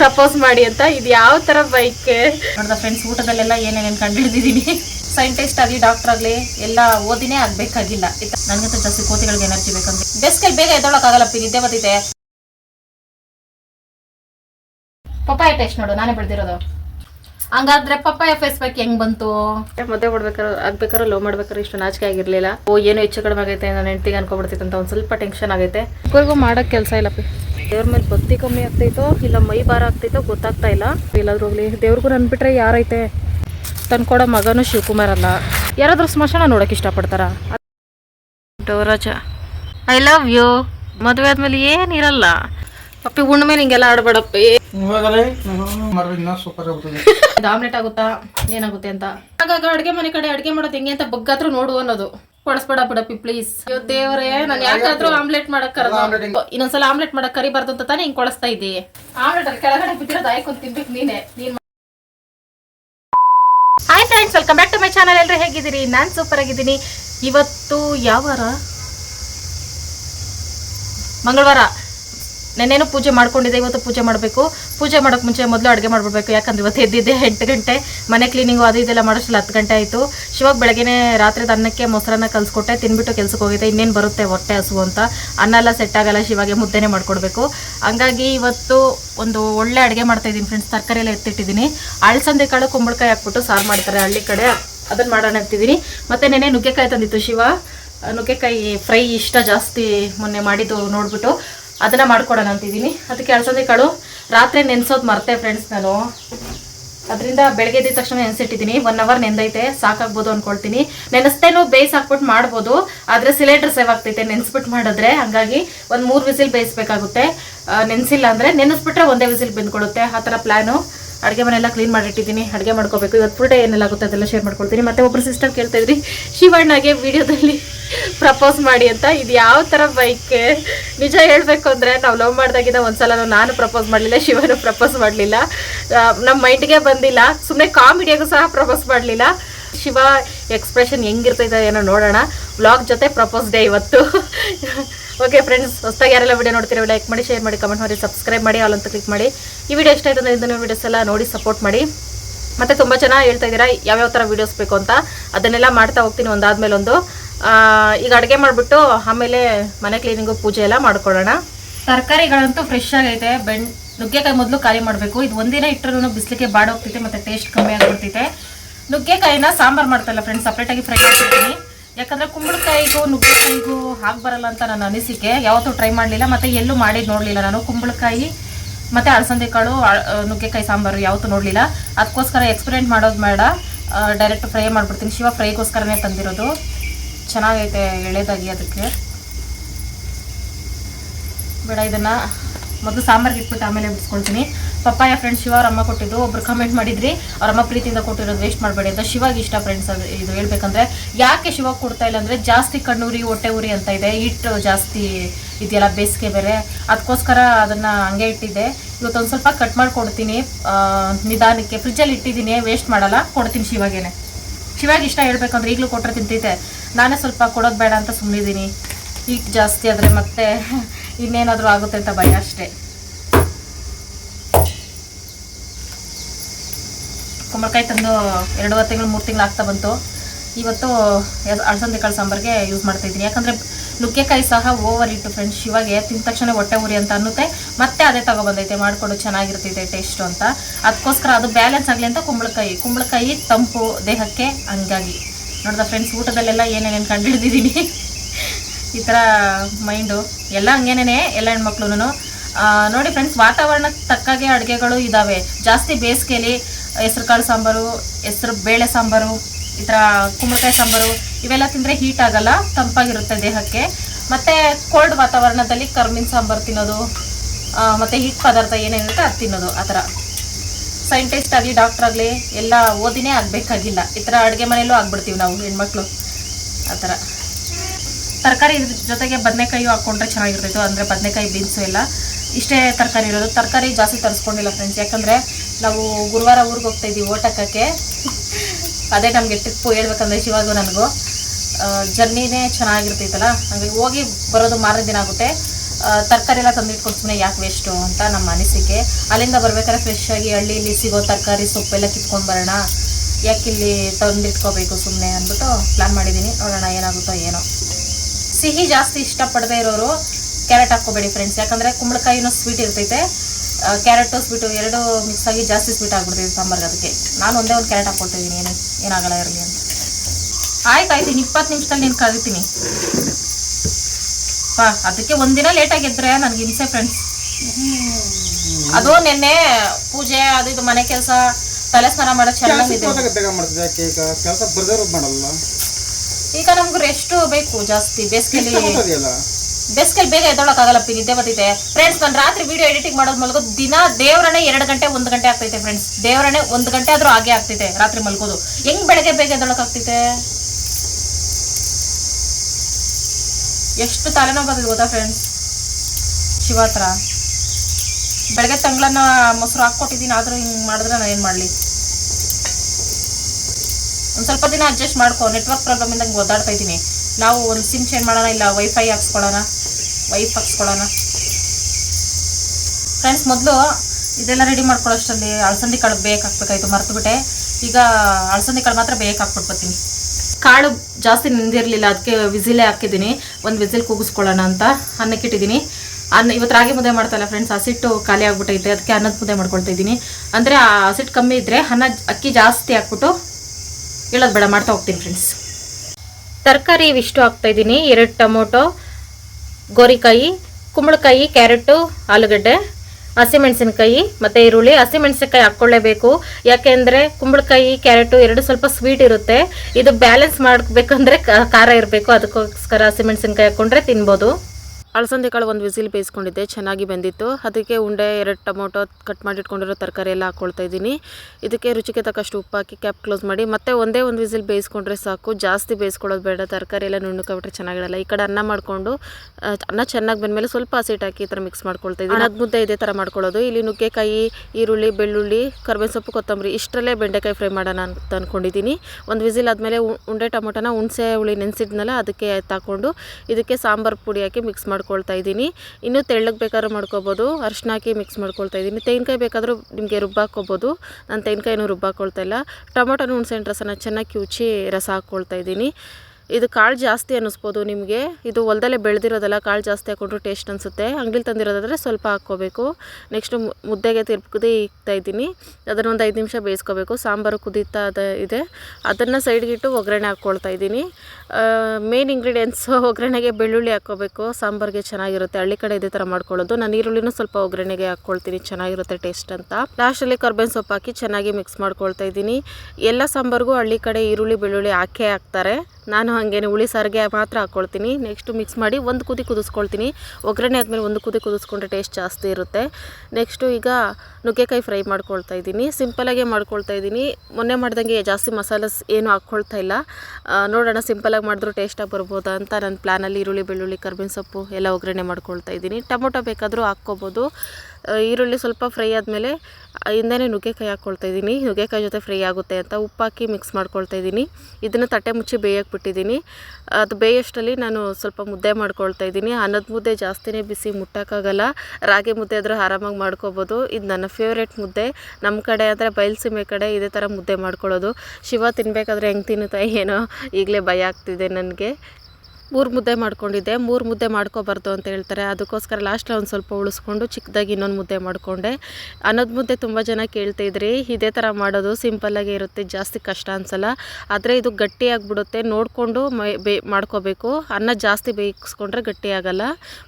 Propose ಮಾಡಿ ಅಂತ. ಇದು ಯಾವ ತರ ಬೈಕ್ ನೋಡ್ದ ಫ್ರೆಂಡ್ಸ್ ಊಟದಲ್ಲೆಲ್ಲ ಏನೇನೇನು ಕಂಡುಹಿಡಿದಿದ್ದೀನಿ ಸೈಂಟಿಸ್ಟ್ ಆಗಲಿ ಡಾಕ್ಟರ್ ಆಗಲಿ ಎಲ್ಲ ಓದಿನೇ ಆಗ್ಬೇಕಾಗಿಲ್ಲ. ನನಗಂತೂ ಜಾಸ್ತಿ ಕೋತಿಗಳಿಗೆ ಎನರ್ಜಿ ಬೇಕಂದ್ರೆ ಅಲ್ಲಿ ಬೇಗ ಎದ್ದೊಳಕ್ಕಾಗಲ್ಲ ಪಿ ನಿದ್ದೆ ಬಂದಿದೆ ಪಪ್ಪಾಯ ಟೇಸ್ಟ್ ನೋಡು ನಾನೇ ಬೆಳೆದಿರೋದು ಹಂಗಾದ್ರೆ ಪಪ್ಪಾಯ ಫೇಸ್ ಬೈಕ್ ಹೆಂಗ್ ಬಂತು? ಮದುವೆ ಮಾಡ್ಬೇಕಾದ್ರೆ ಆಗ್ಬೇಕಾದ್ರೆ ಲವ್ ಮಾಡ್ಬೇಕಾದ್ರೆ ಇಷ್ಟು ನಾಚಿಕೆ ಆಗಿರ್ಲಿಲ್ಲ. ಓ ಏನೋ ಹೆಚ್ಚು ಕಡಿಮೆ ಆಗೈತೆ ನನ್ನ ಹೆಂಡತಿಗೆ ಅನ್ಕೊಬಿಡ್ತಿತ್ತು ಅಂತ ಒಂದ್ ಸ್ವಲ್ಪ ಟೆನ್ಷನ್ ಆಗೈತೆ. ಮಾಡಕ್ ಕೆಲಸ ಇಲ್ಲ ಪಿ ದೇವ್ರ ಮೇಲೆ ಭಕ್ತಿ ಕಮ್ಮಿ ಆಗ್ತೈತೋ ಇಲ್ಲ ಮೈ ಭಾರ ಆಗ್ತೈತೋ ಗೊತ್ತಾಗ್ತಾ ಇಲ್ಲ. ಎಲ್ಲಾದ್ರೂ ಹೋಗ್ಲಿ ದೇವ್ರಿಗೂ ಅಂದ್ಬಿಟ್ರೆ ಯಾರೈತೆ? ತಂದ್ಕೊಡೋ ಮಗನು ಶಿವಕುಮಾರ್ ಅಲ್ಲ. ಯಾರಾದ್ರೂ ಸ್ಮಶಾನ ನೋಡಕ್ ಇಷ್ಟಪಡ್ತಾರ? ಡೋರಾಜ ಐ ಲವ್ ಯು ಮದುವೆ ಆದ್ಮೇಲೆ ಏನಿರಲ್ಲ ಪಪ್ಪಿ ಉಣ್ಮೆ ಮೇಲೆ ಆಡ್ಬೇಡಪ್ಪಿ. ಇವಾಗಲೇ ಮಾಡಿದ್ರೆ ಇನ್ನೂ ಸೂಪರ್ ಆಗ್ತದೆ ಇದು ಆಮ್ಲೆಟ್ ಆಗುತ್ತಾ? ಏನಾಗುತ್ತೆ ಅಂತ? ಆಗಾಗ ಅಡ್ಗೆ ಮನೆ ಕಡೆ ಅಡ್ಗೆ ಮಾಡೋದು ಹೆಂಗೆ ಅಂತ ಬಗ್ಗಾದ್ರೂ ನೋಡು ಅನ್ನೋದು. ಕೊಡಿಸ್ಬೇಡ ಬಿಡಪ್ಪಿ ಪ್ಲೀಸ್ ಅಯ್ಯೋ ದೇವರೇ ನಾನು ಯಾಕಾದ್ರೂ ಆಮ್ಲೆಟ್ ಮಾಡಕ್ ಕರೆದ ಇನ್ನೊಂದ್ಸಲ ಆಮ್ಲೆಟ್ ಮಾಡಕ್ ಕರಿಬಾರ್ದು ಅಂತ ತಾನೇ ಹಿಂಗ್ ಕೊಡಿಸ್ತಾ ಇದ್ದಿ. ಆಮ್ಲೆಟ್ ಅಲ್ಲಿ ಕೆಳಗಡೆ ಬಿದ್ದಿರೋದು ಆಯ್ಕೊಂಡ್ ತಿನ್ಬೇಕು ನೀನೆ. ನೀನ್ hi friends welcome back to my channel ಎಲ್ಲರೂ ಹೇಗಿದ್ದೀರಿ? ನಾನು ಸೂಪರ್ ಆಗಿದ್ದೀನಿ. ಇವತ್ತು ಯಾವ ವಾರ ಮಂಗಳವಾರ. ನೆನ್ನೇನು ಪೂಜೆ ಮಾಡ್ಕೊಂಡಿದ್ದೆ, ಇವತ್ತು ಪೂಜೆ ಮಾಡಬೇಕು. ಪೂಜೆ ಮಾಡೋಕೆ ಮುಂಚೆ ಮೊದಲು ಅಡುಗೆ ಮಾಡಿಬಿಡ್ಬೇಕು. ಯಾಕಂದ್ರೆ ಇವತ್ತು ಎದ್ದಿದ್ದೆ ಎಂಟು ಗಂಟೆ. ಮನೆ ಕ್ಲೀನಿಂಗು ಅದು ಇದೆಲ್ಲ ಮಾಡೋಷ್ಟು ಹತ್ತು ಗಂಟೆ ಆಯಿತು. ಶಿವಾಗ ಬೆಳಗ್ಗೆ ರಾತ್ರಿ ಅನ್ನಕ್ಕೆ ಮೊಸರನ್ನ ಕಲಿಸ್ಕೊಟ್ಟೆ. ತಿನ್ಬಿಟ್ಟು ಕೆಲಸಕ್ಕೆ ಹೋಗಿದ್ದೆ. ಇನ್ನೇನು ಬರುತ್ತೆ ಹೊಟ್ಟೆ ಹಸು ಅಂತ. ಅನ್ನ ಎಲ್ಲ ಸೆಟ್ ಆಗಲ್ಲ, ಶಿವಾಗೆ ಮುದ್ದೆನೇ ಮಾಡ್ಕೊಡ್ಬೇಕು. ಹಂಗಾಗಿ ಇವತ್ತು ಒಂದು ಒಳ್ಳೆ ಅಡುಗೆ ಮಾಡ್ತಾ ಇದ್ದೀನಿ ಫ್ರೆಂಡ್ಸ್ ತರಕಾರಿ ಎಲ್ಲ ಎತ್ತಿಟ್ಟಿದ್ದೀನಿ. ಅಳಸಂದೆ ಕಾಳು, ಕುಂಬಳಕಾಯಿ ಹಾಕ್ಬಿಟ್ಟು ಸಾರು ಮಾಡ್ತಾರೆ ಹಳ್ಳಿ ಕಡೆ. ಅದನ್ನು ಮಾಡೋಣ ಅಂತಿದ್ದೀನಿ. ಮತ್ತೆ ನೆನೆ ನುಗ್ಗೆಕಾಯಿ ತಂದಿತ್ತು ಶಿವ. ನುಗ್ಗೆಕಾಯಿ ಫ್ರೈ ಇಷ್ಟ ಜಾಸ್ತಿ ಮೊನ್ನೆ ಮಾಡಿದ್ದು ನೋಡ್ಬಿಟ್ಟು. ಅದನ್ನ ಮಾಡ್ಕೊಡೋಣ ಅಂತಿದ್ದೀನಿ. ಅದಕ್ಕೆ ಅಳಸಂದೆ ಕಾಳು. ರಾತ್ರಿ ನೆನ್ಸೋದು ಮರ್ತೆ ಫ್ರೆಂಡ್ಸ್ ನಾನು. ಅದರಿಂದ ಬೆಳಗ್ಗೆ ಎದ್ದ ತಕ್ಷಣ ನೆನೆಸಿಟ್ಟಿದ್ದೀನಿ. ಒನ್ ಅವರ್ ನೆಂದೈತೆ, ಸಾಕಾಗ್ಬೋದು ಅನ್ಕೊಳ್ತೀನಿ. ನೆನೆಸ್ತೇನು ಬೇಯಿಸಿ ಹಾಕ್ಬಿಟ್ಟು ಮಾಡ್ಬೋದು. ಆದರೆ ಸಿಲಿಂಡರ್ ಸೇವ್ ಆಗ್ತೈತೆ ನೆನೆಸ್ಬಿಟ್ಟು ಮಾಡಿದ್ರೆ. ಹಂಗಾಗಿ ಒಂದು ಮೂರು ವಿಸಿಲ್ ಬೇಯಿಸ್ಬೇಕಾಗುತ್ತೆ. ನೆನೆಸಿಲ್ಲ ಅಂದರೆ ನೆನೆಸ್ಬಿಟ್ರೆ ಒಂದೇ ವಿಸಿಲ್ ಬಂದ್ಕೊಡುತ್ತೆ ಆ ಥರ ಪ್ಲ್ಯಾನು ಅಡುಗೆ ಮನೆಲ್ಲ ಕ್ಲೀನ್ ಮಾಡಿಟ್ಟಿದ್ದೀನಿ. ಅಡುಗೆ ಮಾಡ್ಕೋಬೇಕು. ಇವತ್ತು ಫುಲ್ ಡೇ ಏನೆಲ್ಲ ಆಗುತ್ತೆ ಅದೆಲ್ಲ ಶೇರ್ ಮಾಡ್ಕೊಳ್ತೀನಿ. ಮತ್ತೆ ಒಬ್ಬರು ಸಿಸ್ಟರ್ ಕೇಳ್ತಾ ಇದ್ರಿ, ಶಿವಣ್ಣಗೆ ವಿಡಿಯೋದಲ್ಲಿ ಪ್ರಪೋಸ್ ಮಾಡಿ ಅಂತ. ಇದು ಯಾವ ಥರ ಬೈಕ್ ನಿಜ ಹೇಳಬೇಕು ಅಂದರೆ ನಾವು ಲವ್ ಮಾಡಿದಾಗಿಂದ ಒಂದ್ಸಲ ನಾನು ಪ್ರಪೋಸ್ ಮಾಡಲಿಲ್ಲ, ಶಿವನು ಪ್ರಪೋಸ್ ಮಾಡಲಿಲ್ಲ. ನಮ್ಮ ಮೈಂಡ್ಗೆ ಬಂದಿಲ್ಲ. ಸುಮ್ಮನೆ ಕಾಮಿಡಿಯಾಗೂ ಸಹ ಪ್ರಪೋಸ್ ಮಾಡಲಿಲ್ಲ. ಶಿವ ಎಕ್ಸ್ಪ್ರೆಷನ್ ಹೆಂಗಿರ್ತೈತೆ ಏನೋ ನೋಡೋಣ. ವ್ಲಾಗ್ ಜೊತೆ ಪ್ರಪೋಸ್ ಡೇ ಇವತ್ತು. ಓಕೆ ಫ್ರೆಂಡ್ಸ್ ಹೊಸ್ತಾಗಿ ಯಾರೆಲ್ಲ ವಿಡಿಯೋ ನೋಡ್ತಿರೋ ಲೈಕ್ ಮಾಡಿ ಶೇರ್ ಮಾಡಿ ಕಮೆಂಟ್ ಮಾಡಿ ಸಬ್ಸ್ಕ್ರೈಬ್ ಮಾಡಿ ಆಲ್ ಅಂತ ಕ್ಲಿಕ್ ಮಾಡಿ. ಈ ವಿಡಿಯೋ ಇಷ್ಟ ಆಯ್ತು ಅಂದರೆ ಇದನ್ನು ವಿಡಿಯೋಸ್ ಎಲ್ಲ ನೋಡಿ ಸಪೋರ್ಟ್ ಮಾಡಿ. ಮತ್ತೆ ತುಂಬ ಜನ ಹೇಳ್ತಾ ಇದ್ದೀರಾ, ಯಾವ್ಯಾವ ಥರ ವೀಡಿಯೋಸ್ ಬೇಕು ಅಂತ ಅದನ್ನೆಲ್ಲ ಮಾಡ್ತಾ ಹೋಗ್ತೀನಿ ಒಂದಾದ್ಮೇಲೆ ಒಂದು ಈಗ ಅಡುಗೆ ಮಾಡಿಬಿಟ್ಟು ಆಮೇಲೆ ಮನೆ ಕ್ಲೀನಿಂಗು ಪೂಜೆ ಎಲ್ಲ ಮಾಡ್ಕೊಳ್ಳೋಣ. ತರಕಾರಿಗಳಂತೂ ಫ್ರೆಶ್ ಆಗೈತೆ, ಬೆಣ್, ನುಗ್ಗೆಕಾಯಿ ಮೊದಲು ಖಾಲಿ ಮಾಡಬೇಕು. ಇದು ಒಂದಿನ ಇಟ್ಟರೂ ಬಿಸಿಲಿಗೆ ಬಾಡೋಗ್ತೈತೆ ಮತ್ತು ಟೇಸ್ಟ್ ಕಮ್ಮಿ ಆಗಿಬಿಡ್ತೈತೆ ನುಗ್ಗೆಕಾಯಿನ ಸಾಂಬಾರು ಮಾಡ್ತಲ್ಲ ಫ್ರೆಂಡ್ಸ್ ಸಪ್ರೇಟಾಗಿ ಫ್ರೈ ಮಾಡ್ತೀನಿ ಯಾಕಂದರೆ ಕುಂಬಳಕಾಯಿಗೂ ನುಗ್ಗೆಕಾಯಿಗೂ ಹಾಕಿ ಬರಲ್ಲ ಅಂತ ನನ್ನ ಅನಿಸಿಕೆ. ಯಾವತ್ತೂ ಟ್ರೈ ಮಾಡಲಿಲ್ಲ, ಮತ್ತು ಎಲ್ಲೂ ಮಾಡಿದ್ದು ನೋಡಲಿಲ್ಲ ನಾನು. ಕುಂಬಳಕಾಯಿ ಮತ್ತು ಅಳಸಂದೆ ಕಾಳು ನುಗ್ಗೆಕಾಯಿ, ಸಾಂಬಾರು ಯಾವತ್ತೂ ನೋಡಲಿಲ್ಲ. ಅದಕ್ಕೋಸ್ಕರ ಎಕ್ಸ್ಪೆರಿಮೆಂಟ್ ಮಾಡೋದು ಬೇಡ. ಡೈರೆಕ್ಟ್ ಫ್ರೈ ಮಾಡಿಬಿಡ್ತೀನಿ. ಶಿವ ಫ್ರೈಗೋಸ್ಕರನೇ ತಂದಿರೋದು. ಚೆನ್ನಾಗೈತೆ ಎಳೆದಾಗಿ ಅದಕ್ಕೆ. ಬೇಡ, ಇದನ್ನು ಮೊದಲು ಸಾಂಬಾರ್ಗೆ ಇಟ್ಬಿಟ್ಟು ಆಮೇಲೆ ಬಿಡಿಸ್ಕೊಳ್ತೀನಿ ಪಪ್ಪಾಯ ಫ್ರೆಂಡ್ಸ್ ಶಿವ ಅವ್ರ ಅಮ್ಮ ಕೊಟ್ಟಿದ್ದು, ಒಬ್ರು ಕಮೆಂಟ್ ಮಾಡಿದ್ರಿ, ಅವ್ರ ಅಮ್ಮ ಪ್ರೀತಿಯಿಂದ ಕೊಟ್ಟಿರೋದು ವೇಸ್ಟ್ ಮಾಡಬೇಡಿ ಅಂತ ಶಿವಾಗಿ ಇಷ್ಟ ಫ್ರೆಂಡ್ಸ್ ಅದು, ಇದು ಹೇಳ್ಬೇಕಂದ್ರೆ, ಯಾಕೆ ಶಿವ ಕೊಡ್ತಾ ಇಲ್ಲ ಅಂದರೆ ಜಾಸ್ತಿ ಕಣ್ಣೂರಿ, ಹೊಟ್ಟೆ ಉರಿ ಅಂತ ಇದೆ ಹಿಟ್ಟು ಜಾಸ್ತಿ ಇದೆಯಲ್ಲ ಬೇಸಿಗೆ ಬೇರೆ. ಅದಕ್ಕೋಸ್ಕರ ಅದನ್ನು ಹಂಗೆ ಇಟ್ಟಿದ್ದೆ. ಇವತ್ತೊಂದು ಸ್ವಲ್ಪ ಕಟ್ ಮಾಡಿ ಕೊಡ್ತೀನಿ ನಿಧಾನಕ್ಕೆ ಫ್ರಿಜ್ಜಲ್ಲಿ ಇಟ್ಟಿದ್ದೀನಿ ವೇಸ್ಟ್ ಮಾಡಲ್ಲ, ಕೊಡ್ತೀನಿ ಶಿವಾಗೇನೆ. ಶಿವಾಗ ಇಷ್ಟ ಹೇಳ್ಬೇಕಂದ್ರೆ ಈಗಲೂ ಕೊಟ್ಟರೆ ತಿಂತೈತೆ ನಾನೇ ಸ್ವಲ್ಪ ಕೊಡೋದು ಬೇಡ ಅಂತ ಸುಮ್ಮನಿದ್ದೀನಿ ಹಿಟ್ಟು ಜಾಸ್ತಿ ಆದರೆ ಮತ್ತೆ ಇನ್ನೇನಾದರೂ ಆಗುತ್ತೆ ಅಂತ ಭಯ ಅಷ್ಟೇ. ಕುಂಬಳಕಾಯಿ ತಂದು ಎರಡೂವರೆ ತಿಂಗಳು, ಮೂರು ತಿಂಗಳು ಆಗ್ತಾ ಬಂತು. ಇವತ್ತು ಅಳಸಂದಿ ಕಾಳು ಸಾಂಬಾರ್ಗೆ ಯೂಸ್ ಮಾಡ್ತಾ ಇದ್ದೀನಿ. ಯಾಕಂದರೆ ನುಗ್ಗೆಕಾಯಿ ಸಹ ಓವರ್ ಇಟ್ಟು ಫ್ರೆಂಡ್ಸ್ ಇವಾಗೆ ತಿಂದ ತಕ್ಷಣ ಹೊಟ್ಟೆ ಉರಿ ಅಂತ ಅನ್ನುತ್ತೆ. ಮತ್ತೆ ಅದೇ ತಗೊಬಂದೈತೆ. ಮಾಡಿಕೊಡು ಚೆನ್ನಾಗಿರ್ತೈತೆ ಟೇಸ್ಟು ಅಂತ. ಅದಕ್ಕೋಸ್ಕರ ಅದು ಬ್ಯಾಲೆನ್ಸ್ ಆಗಲಿ ಅಂತ ಕುಂಬಳಕಾಯಿ. ಕುಂಬಳಕಾಯಿ ತಂಪು, ದೇಹಕ್ಕೆ ಹಂಗಾಗಿ. ನೋಡಿದ ಫ್ರೆಂಡ್ಸ್ ಊಟದಲ್ಲೆಲ್ಲ ಏನೇನೇನು ಕಂಡುಹಿಡಿದಿದ್ದೀನಿ. ಈ ಥರ ಮೈಂಡು ಎಲ್ಲ ಹಂಗೇನೆ ಎಲ್ಲ ಹೆಣ್ಮಕ್ಳು ನೋಡಿ ಫ್ರೆಂಡ್ಸ್ ವಾತಾವರಣಕ್ಕೆ ತಕ್ಕಾಗೆ ಅಡುಗೆಗಳು ಇದ್ದಾವೆ ಜಾಸ್ತಿ ಬೇಸಿಗೆಲಿ ಹೆಸ್ರು ಕಾಳು ಸಾಂಬಾರು, ಹೆಸ್ರು ಬೇಳೆ ಸಾಂಬಾರು, ಈ ಥರ ಕುಂಬಳಕಾಯಿ ಸಾಂಬಾರು, ಇವೆಲ್ಲ ತಿಂದರೆ ಹೀಟ್ ಆಗಲ್ಲ, ತಂಪಾಗಿರುತ್ತೆ ದೇಹಕ್ಕೆ. ಮತ್ತು ಕೋಲ್ಡ್ ವಾತಾವರಣದಲ್ಲಿ ಕರ್ಮಿನ ಸಾಂಬಾರು ತಿನ್ನೋದು ಮತ್ತೆ ಹೀಟ್ ಪದಾರ್ಥ ಏನೇನಿರುತ್ತೆ ಅದು ತಿನ್ನೋದು, ಆ ಥರ ಸೈಂಟಿಸ್ಟ್ ಆಗಲಿ ಡಾಕ್ಟರ್ ಆಗಲಿ, ಎಲ್ಲ ಓದಿನೇ ಆಗಬೇಕಾಗಿಲ್ಲ. ಈ ಥರ ಅಡುಗೆ ಮನೆಯಲ್ಲೂ ಆಗ್ಬಿಡ್ತೀವಿ ನಾವು, ಹೆಣ್ಮಕ್ಳು. ಆ ಥರ ತರಕಾರಿ ಜೊತೆಗೆ ಬದನೆಕಾಯಿ ಹಾಕ್ಕೊಂಡ್ರೆ ಚೆನ್ನಾಗಿರ್ತಿತ್ತು ಅಂದರೆ ಬದನೆಕಾಯಿ ಬೀನ್ಸು ಎಲ್ಲ ಇಷ್ಟೇ ತರಕಾರಿ ಇರೋದು. ತರಕಾರಿ ಜಾಸ್ತಿ ತರಿಸ್ಕೊಂಡಿಲ್ಲ ಫ್ರೆಂಡ್ಸ್ ಯಾಕಂದರೆ ನಾವು ಗುರುವಾರ ಊರಿಗೆ ಹೋಗ್ತಾ ಇದ್ದೀವಿ ಓಟಕ್ಕೆ ಅದೇ ನಮಗೆ ಟ್ರಿಪ್ಪು ಹೇಳ್ಬೇಕಂದ್ರೆ ಶಿವಾಗು ನನಗೂ. ಜರ್ನಿನೇ ಚೆನ್ನಾಗಿರ್ತೈತಲ್ಲ. ಹಾಗಾಗಿ ಹೋಗಿ ಬರೋದು ಮಾರನೇ ದಿನ ಆಗುತ್ತೆ. ತರಕಾರಿ ಎಲ್ಲ ತಂದಿಟ್ಕೊಂಡು ಸುಮ್ಮನೆ ಯಾಕೆ ವೇಸ್ಟು ಅಂತ ನಮ್ಮ ಅನಿಸಿಕೆ. ಅಲ್ಲಿಂದ ಬರ್ಬೇಕಾದ್ರೆ ಫ್ರೆಶ್ ಆಗಿ ಹಳ್ಳಿಯಲ್ಲಿ ಸಿಗೋ ತರಕಾರಿ ಸೊಪ್ಪೆಲ್ಲ ಕಿತ್ಕೊಂಡು ಬರೋಣ. ಯಾಕೆ ಇಲ್ಲಿ ತಂದಿಟ್ಕೋಬೇಕು ಸುಮ್ಮನೆ ಅಂದ್ಬಿಟ್ಟು ಪ್ಲ್ಯಾನ್ ಮಾಡಿದ್ದೀನಿ ನೋಡೋಣ ಏನಾಗುತ್ತೋ ಏನೋ. ಸಿಹಿ ಜಾಸ್ತಿ ಇಷ್ಟಪಡದೇ ಇರೋರು ಕ್ಯಾರೆಟ್ ಹಾಕೋಬೇಡಿ ಫ್ರೆಂಡ್ಸ್ ಯಾಕಂದರೆ ಕುಂಬಳಕಾಯಿನೂ ಸ್ವೀಟ್ ಇರ್ತೈತೆ. ಕ್ಯಾರೆಟು ಸ್ವೀಟು ಎರಡು ಮಿಕ್ಸ್ ಆಗಿ ಜಾಸ್ತಿ ಸ್ವೀಟ್ ಆಗ್ಬಿಡ್ತೈತೆ ಸಾಂಬಾರ್ಗೆ ಅದಕ್ಕೆ. ನಾನು ಒಂದೇ ಒಂದು ಕ್ಯಾರೆಟ್ ಹಾಕ್ಕೊಳ್ತಿದ್ದೀನಿ ಏನು ಏನಾಗಲ್ಲ ಇರಲಿ ಅಂತ. ಆಯ್ತು ಆಯ್ತು ಇನ್ನು ಇಪ್ಪತ್ತು ನಿಮಿಷದಲ್ಲಿ ನೀನು ಕರಿತೀನಿ. ಹಾ ಅದಕ್ಕೆ ಒಂದಿನ ಲೇಟಾಗಿ ಎದ್ರೆ ನನಗೆ ಹಿಂಸೆ ಫ್ರೆಂಡ್ಸ್ ಅದು ನಿನ್ನೆ ಪೂಜೆ ಅದು ಇದು ಮನೆ ಕೆಲಸ ತಲೆ ಸ್ನಾನ ಮಾಡೋದು ಚೆನ್ನಾಗಿದೆ ಕೆಲಸ ಬರ್ದೇ ಮಾಡಲ್ಲ. ಈಗ ನಮ್ಗೆ ರೆಸ್ಟ್ ಬೇಕು ಜಾಸ್ತಿ ಬೇಸಿಗೆಲಿ ಬೇಸಿಗೆಲಿ ಬೇಗ ಎದ್ದೊಳಕ್ಕಾಗಲ್ಲಪ್ಪ ನಿದ್ದೆ ಬರ್ತಿದೆ ಫ್ರೆಂಡ್ಸ್ ನಾನು ರಾತ್ರಿ ವಿಡಿಯೋ ಎಡಿಟಿಂಗ್ ಮಾಡೋದ್ ಮಲ್ಗೋದು ದಿನ ದೇವರನ್ನೇ ಎರಡು ಗಂಟೆ ಒಂದು ಗಂಟೆ ಆಗ್ತೈತೆ ಫ್ರೆಂಡ್ಸ್ ದೇವರನ್ನೇ ಒಂದು ಗಂಟೆ ಆದ್ರೂ ಹಾಗೆ ಆಗ್ತೈತೆ ರಾತ್ರಿ ಮಲ್ಗೋದು. ಹೆಂಗ್ ಬೆಳಗ್ಗೆ ಬೇಗ ಎದ್ದೊಳಕ್ಕಾಗ್ತೈತೆ? ಎಷ್ಟು ತಲೆನೋವು ಬರ್ತದೆ ಗೊತ್ತಾ ಫ್ರೆಂಡ್ಸ್ ಶಿವ ಹತ್ರ. ಬೆಳಗ್ಗೆ ತಂಗ್ಳನ್ನ ಮೊಸರು ಹಾಕ್ಕೊಟ್ಟಿದ್ದೀನಿ ಆದ್ರೂ ಹಿಂಗೆ ಮಾಡಿದ್ರೆ ನಾನು ಏನು ಮಾಡಲಿ? ಒಂದು ಸ್ವಲ್ಪ ದಿನ ಅಡ್ಜಸ್ಟ್ ಮಾಡ್ಕೊ ನೆಟ್ವರ್ಕ್ ಪ್ರಾಬ್ಲಮ್ ಇಂದ ಹಿಂಗೆ ಒದ್ದಾಡ್ತಾ ಇದ್ದೀನಿ. ನಾವು ಒಂದು ಸಿಮ್ ಚೇಂಜ್ ಮಾಡೋಣ, ಇಲ್ಲ ವೈಫೈ ಹಾಕ್ಸ್ಕೊಳ್ಳೋಣ ವೈಫ್ ಹಾಕ್ಸ್ಕೊಳ್ಳೋಣ. ಫ್ರೆಂಡ್ಸ್ ಮೊದಲು ಇದೆಲ್ಲ ರೆಡಿ ಮಾಡ್ಕೊಳ್ಳೋಷ್ಟರಲ್ಲಿ ಅಳಸಂದಿ ಕಾಳು ಬೇಕು ಹಾಕ್ಬೇಕಾಯ್ತು ಮರ್ತುಬಿಟ್ಟೆ. ಈಗ ಅಳಸಂದಿ ಕಾಳು ಮಾತ್ರ ಹಾಕ್ಬಿಟ್ಬರ್ತೀನಿ ಕಾಳು ಜಾಸ್ತಿ ನಿಂದಿರಲಿಲ್ಲ ಅದಕ್ಕೆ ವಿಸಿಲೇ ಹಾಕಿದ್ದೀನಿ. ಒಂದು ವಿಸಿಲ್ ಕೂಗಿಸ್ಕೊಳ್ಳೋಣ ಅಂತ ಅನ್ನಕ್ಕೆ ಇಟ್ಟಿದ್ದೀನಿ. ಅನ್ನ ಇವತ್ತು ರಾಗಿ ಮುದ್ದೆ ಮಾಡ್ತಲ್ಲ ಫ್ರೆಂಡ್ಸ್ ಹಸಿಟ್ಟು ಖಾಲಿ ಆಗಿಬಿಟ್ಟೈತೆ ಅದಕ್ಕೆ ಅನ್ನದ ಮುದ್ದೆ ಮಾಡ್ಕೊಳ್ತಾ ಇದ್ದೀನಿ. ಅಂದರೆ ಆ ಹಸಿಟ್ಟು ಕಮ್ಮಿ ಇದ್ದರೆ ಅನ್ನ ಅಕ್ಕಿ ಜಾಸ್ತಿ ಹಾಕ್ಬಿಟ್ಟು ಹೇಳೋದು ಬೇಡ ಮಾಡ್ತಾ ಹೋಗ್ತೀನಿ ಫ್ರೆಂಡ್ಸ್ ತರಕಾರಿ ಇವಿಷ್ಟು ಹಾಕ್ತಾ ಇದ್ದೀನಿ. ಎರಡು ಟೊಮೊಟೊ, ಗೋರಿಕಾಯಿ, ಕುಂಬಳಕಾಯಿ, ಕ್ಯಾರೆಟು, ಆಲೂಗಡ್ಡೆ, ಹಸಿಮೆಣಸಿನಕಾಯಿ ಮತ್ತು ಈರುಳ್ಳಿ. ಹಸಿಮೆಣಸಿನ್ಕಾಯಿ ಹಾಕ್ಕೊಳ್ಳೇಬೇಕು. ಯಾಕೆಂದರೆ ಕುಂಬಳಕಾಯಿ, ಕ್ಯಾರೆಟು ಎರಡು ಸ್ವಲ್ಪ ಸ್ವೀಟ್ ಇರುತ್ತೆ. ಇದು ಬ್ಯಾಲೆನ್ಸ್ ಮಾಡಬೇಕಂದ್ರೆ ಖಾರ ಇರಬೇಕು. ಅದಕ್ಕೋಸ್ಕರ ಹಸಿಮೆಣಸಿನ್ಕಾಯಿ ಹಾಕ್ಕೊಂಡ್ರೆ ತಿನ್ಬೋದು. ಅಳಸಂದೆ ಕಾಳು ಒಂದು ವಿಸಿಲ್ ಬೇಯಿಸ್ಕೊಂಡಿದ್ದೆ ಚೆನ್ನಾಗಿ ಬೆಂದಿತ್ತು. ಅದಕ್ಕೆ ಉಂಡೆ ಎರಡು ಟೊಮೊಟೊ ಕಟ್ ಮಾಡಿ ಇಟ್ಕೊಂಡಿರೋ ತರಕಾರಿ ಎಲ್ಲ ಹಾಕ್ಕೊಳ್ತಾ ಇದ್ದೀನಿ. ಇದಕ್ಕೆ ರುಚಿಗೆ ತಕ್ಕಷ್ಟು ಉಪ್ಪು ಹಾಕಿ ಕ್ಯಾಪ್ ಕ್ಲೋಸ್ ಮಾಡಿ ಮತ್ತೆ ಒಂದೇ ಒಂದು ವಿಸಿಲ್ ಬೇಯಿಸ್ಕೊಂಡ್ರೆ ಸಾಕು. ಜಾಸ್ತಿ ಬೇಯಿಸ್ಕೊಳ್ಳೋದು ಬೇಡ ತರಕಾರಿ ಎಲ್ಲ ನುಣ್ಣುಕೊಬಿಟ್ರೆ ಚೆನ್ನಾಗಿರಲ್ಲ. ಈ ಕಡೆ ಅನ್ನ ಮಾಡಿಕೊಂಡು ಅನ್ನ ಚೆನ್ನಾಗಿ ಬಂದಮೇಲೆ ಸ್ವಲ್ಪ ಹಸಿಟ್ಟು ಹಾಕಿ ಈ ಥರ ಮಿಕ್ಸ್ ಮಾಡ್ಕೊಳ್ತಾ ಇದ್ದೀನಿ. ಅದು ಮುದ್ದೆ ಇದೇ ಥರ ಮಾಡ್ಕೊಳ್ಳೋದು. ಇಲ್ಲಿ ನುಗ್ಗೆಕಾಯಿ ಈರುಳ್ಳಿ ಬೆಳ್ಳುಳ್ಳಿ ಕರ್ಬೇವಿನ ಸೊಪ್ಪು ಕೊತ್ತಂಬರಿ ಇಷ್ಟರಲ್ಲೇ ಬೆಂಡೆಕಾಯಿ ಫ್ರೈ ಮಾಡೋಣ ಅಂತ ಅಂದ್ಕೊಂಡಿದ್ದೀನಿ ಒಂದು ವಿಸಿಲ್ ಆದಮೇಲೆ ಉಂಡೆ ಟೊಮೊಟೊನ ಹುಣಸೆ ಹುಳಿ ನೆನೆಸಿದ್ನಲ್ಲ ಅದಕ್ಕೆ ಎತ್ತಾಕೊಂಡು ಇದಕ್ಕೆ ಸಾಂಬಾರು ಪುಡಿ ಹಾಕಿ ಮಿಕ್ಸ್ ಮಾಡ್ಕೊಳ್ತಾ ಇದ್ದೀನಿ. ಇನ್ನೂ ತೆಳ್ಳಗೆ ಬೇಕಾದ್ರೂ ಮಾಡ್ಕೊಬೋದು. ಅರ್ಶಿನ ಹಾಕಿ ಮಿಕ್ಸ್ ಮಾಡ್ಕೊಳ್ತಾ ಇದ್ದೀನಿ. ತೆಂಗಿನಕಾಯಿ ಬೇಕಾದರೂ ನಿಮಗೆ ರುಬ್ಬಾಕೋಬೋದು ನಾನು ತೆಂಗಿನಕಾಯಿನೂ ರುಬ್ಬಾಕೊಳ್ತಾ ಇಲ್ಲ. ಟೊಮೊಟೊ ಹುಣಸೆಹಣ್ಣು ರಸನ ಚೆನ್ನಾಗಿ ಕಿವುಚಿ ರಸ ಹಾಕ್ಕೊಳ್ತಾ ಇದ್ದೀನಿ. ಇದು ಕಾಳು ಜಾಸ್ತಿ ಅನ್ನಿಸ್ಬೋದು ನಿಮಗೆ. ಇದು ಹೊಲದಲ್ಲೇ ಬೆಳೆದಿರೋದಲ್ಲ, ಕಾಳು ಜಾಸ್ತಿ ಹಾಕೊಂಡ್ರು ಟೇಸ್ಟ್ ಅನಿಸುತ್ತೆ. ಅಂಗಡಿಲಿ ತಂದಿರೋದಾದರೆ ಸ್ವಲ್ಪ ಹಾಕ್ಕೋಬೇಕು. ನೆಕ್ಸ್ಟು ಮುದ್ದೆಗೆ ತಿರ್ಪುದಿ ಇಕ್ತಾ ಇದ್ದೀನಿ. ಅದನ್ನು ಒಂದು ಐದು ನಿಮಿಷ ಬೇಯಿಸ್ಕೋಬೇಕು. ಸಾಂಬಾರು ಕುದೀತಾ ಅದ ಇದೆ. ಅದನ್ನು ಸೈಡ್ಗಿಟ್ಟು ಒಗ್ಗರಣೆ ಹಾಕ್ಕೊಳ್ತಾ ಇದ್ದೀನಿ. ಮೇನ್ ಇಂಗ್ರೀಡಿಯೆಂಟ್ಸು ಒಗ್ಗರಣೆಗೆ ಬೆಳ್ಳುಳ್ಳಿ ಹಾಕ್ಕೋಬೇಕು. ಸಾಂಬಾರಿಗೆ ಚೆನ್ನಾಗಿರುತ್ತೆ. ಹಳ್ಳಿ ಕಡೆ ಇದೇ ಥರ ಮಾಡ್ಕೊಳ್ಳೋದು. ನಾನು ಈರುಳ್ಳಿನೂ ಸ್ವಲ್ಪ ಒಗ್ಗರಣೆಗೆ ಹಾಕ್ಕೊಳ್ತೀನಿ. ಚೆನ್ನಾಗಿರುತ್ತೆ ಟೇಸ್ಟ್ ಅಂತ. ಲಾಸ್ಟಲ್ಲಿ ಕರ್ಬೇವಿನ ಸೊಪ್ಪು ಹಾಕಿ ಚೆನ್ನಾಗಿ ಮಿಕ್ಸ್ ಮಾಡ್ಕೊಳ್ತಾ ಇದ್ದೀನಿ. ಎಲ್ಲ ಸಾಂಬಾರಿಗೂ ಹಳ್ಳಿ ಕಡೆ ಈರುಳ್ಳಿ, ಬೆಳ್ಳುಳ್ಳಿ ಹಾಕೇ ಹಾಕ್ತಾರೆ. ನಾನು ಹಾಗೇನೆ ಹುಳಿ ಸಾರಿಗೆ ಮಾತ್ರ ಹಾಕ್ಕೊಳ್ತೀನಿ. ನೆಕ್ಸ್ಟು ಮಿಕ್ಸ್ ಮಾಡಿ ಒಂದು ಕುದಿ ಕುದಿಸ್ಕೊಳ್ತೀನಿ. ಒಗ್ಗರಣೆ ಆದಮೇಲೆ ಒಂದು ಕುದಿ ಕುದಿಸ್ಕೊಂಡ್ರೆ ಟೇಸ್ಟ್ ಜಾಸ್ತಿ ಇರುತ್ತೆ. ನೆಕ್ಸ್ಟು ಈಗ ನುಗ್ಗೆಕಾಯಿ ಫ್ರೈ ಮಾಡ್ಕೊಳ್ತಾ ಇದ್ದೀನಿ. ಸಿಂಪಲಾಗೆ ಮಾಡ್ಕೊಳ್ತಾ ಇದ್ದೀನಿ. ಮೊನ್ನೆ ಮಾಡ್ದಂಗೆ ಜಾಸ್ತಿ ಮಸಾಲಸ್ ಏನು ಹಾಕ್ಕೊಳ್ತಾ ಇಲ್ಲ. ನೋಡೋಣ ಸಿಂಪಲಾಗಿ ಮಾಡಿದ್ರು ಟೇಸ್ಟಾಗಿ ಬರ್ಬೋದಾ ಅಂತ ನನ್ನ ಪ್ಲ್ಯಾನಲ್ಲಿ ಈರುಳ್ಳಿ, ಬೆಳ್ಳುಳ್ಳಿ, ಕರ್ಬೇವಿನ ಸೊಪ್ಪು ಎಲ್ಲ ಒಗ್ಗರಣೆ ಮಾಡ್ಕೊಳ್ತಾ ಇದ್ದೀನಿ. ಟೊಮೊಟೊ ಬೇಕಾದರೂ ಹಾಕ್ಕೋಬೋದು. ಈರುಳ್ಳಿ ಸ್ವಲ್ಪ ಫ್ರೈ ಆದಮೇಲೆ ಹಿಂದೆನೇ ನುಗ್ಗೆಕಾಯಿ ಹಾಕ್ಕೊಳ್ತಾ ಇದ್ದೀನಿ. ನುಗ್ಗೆಕಾಯಿ ಜೊತೆ ಫ್ರೈ ಆಗುತ್ತೆ ಅಂತ ಉಪ್ಪು ಹಾಕಿ ಮಿಕ್ಸ್ ಮಾಡ್ಕೊಳ್ತಾ ಇದ್ದೀನಿ. ಇದನ್ನು ತಟ್ಟೆ ಮುಚ್ಚಿ ಬೇಯಕ್ಕೆ ಬಿಟ್ಟಿದ್ದೀನಿ. ಅದು ಬೇಯೋಷ್ಟರಲ್ಲಿ ನಾನು ಸ್ವಲ್ಪ ಮುದ್ದೆ ಮಾಡ್ಕೊಳ್ತಾ ಇದ್ದೀನಿ. ಅನ್ನದ ಮುದ್ದೆ ಜಾಸ್ತಿನೇ ಬಿಸಿ ಮುಟ್ಟೋಕ್ಕಾಗಲ್ಲ ರಾಗಿ ಮುದ್ದೆ ಆದರೂ ಆರಾಮಾಗಿ ಮಾಡ್ಕೋಬೋದು. ಇದು ನನ್ನ ಫೇವ್ರೇಟ್ ಮುದ್ದೆ. ನಮ್ಮ ಕಡೆ ಅಂದರೆ ಬಯಲುಸೀಮೆ ಕಡೆ ಇದೇ ಥರ ಮುದ್ದೆ ಮಾಡ್ಕೊಳ್ಳೋದು. ಶಿವ ತಿನ್ನಬೇಕಾದ್ರೆ ಹೆಂಗೆ ತಿನ್ನುತ್ತಾ ಏನೋ ಈಗಲೇ ಭಯ ಆಗ್ತಿದೆ ನನಗೆ. ಮೂರು ಮುದ್ದೆ ಮಾಡ್ಕೊಂಡಿದ್ದೆ. ಮೂರು ಮುದ್ದೆ ಮಾಡ್ಕೋಬಾರ್ದು ಅಂತ ಹೇಳ್ತಾರೆ. ಅದಕ್ಕೋಸ್ಕರ ಲಾಸ್ಟಲ್ಲಿ ಒಂದು ಸ್ವಲ್ಪ ಉಳಿಸ್ಕೊಂಡು ಚಿಕ್ಕದಾಗಿ ಇನ್ನೊಂದು ಮುದ್ದೆ ಮಾಡಿಕೊಂಡೆ. ಅನ್ನದ ಮುದ್ದೆ ತುಂಬ ಜನ ಕೇಳ್ತಿದ್ರಿ ಇದೇ ಥರ ಮಾಡೋದು ಸಿಂಪಲ್ಲಾಗಿ ಇರುತ್ತೆ. ಜಾಸ್ತಿ ಕಷ್ಟ ಅನ್ಸಲ್ಲ. ಆದರೆ ಇದು ಗಟ್ಟಿಯಾಗಿಬಿಡುತ್ತೆ ನೋಡಿಕೊಂಡು ಮೈ ಮಾಡ್ಕೋಬೇಕು. ಅನ್ನ ಜಾಸ್ತಿ ಬೇಯಿಸ್ಕೊಂಡ್ರೆ ಗಟ್ಟಿಯಾಗಲ್ಲ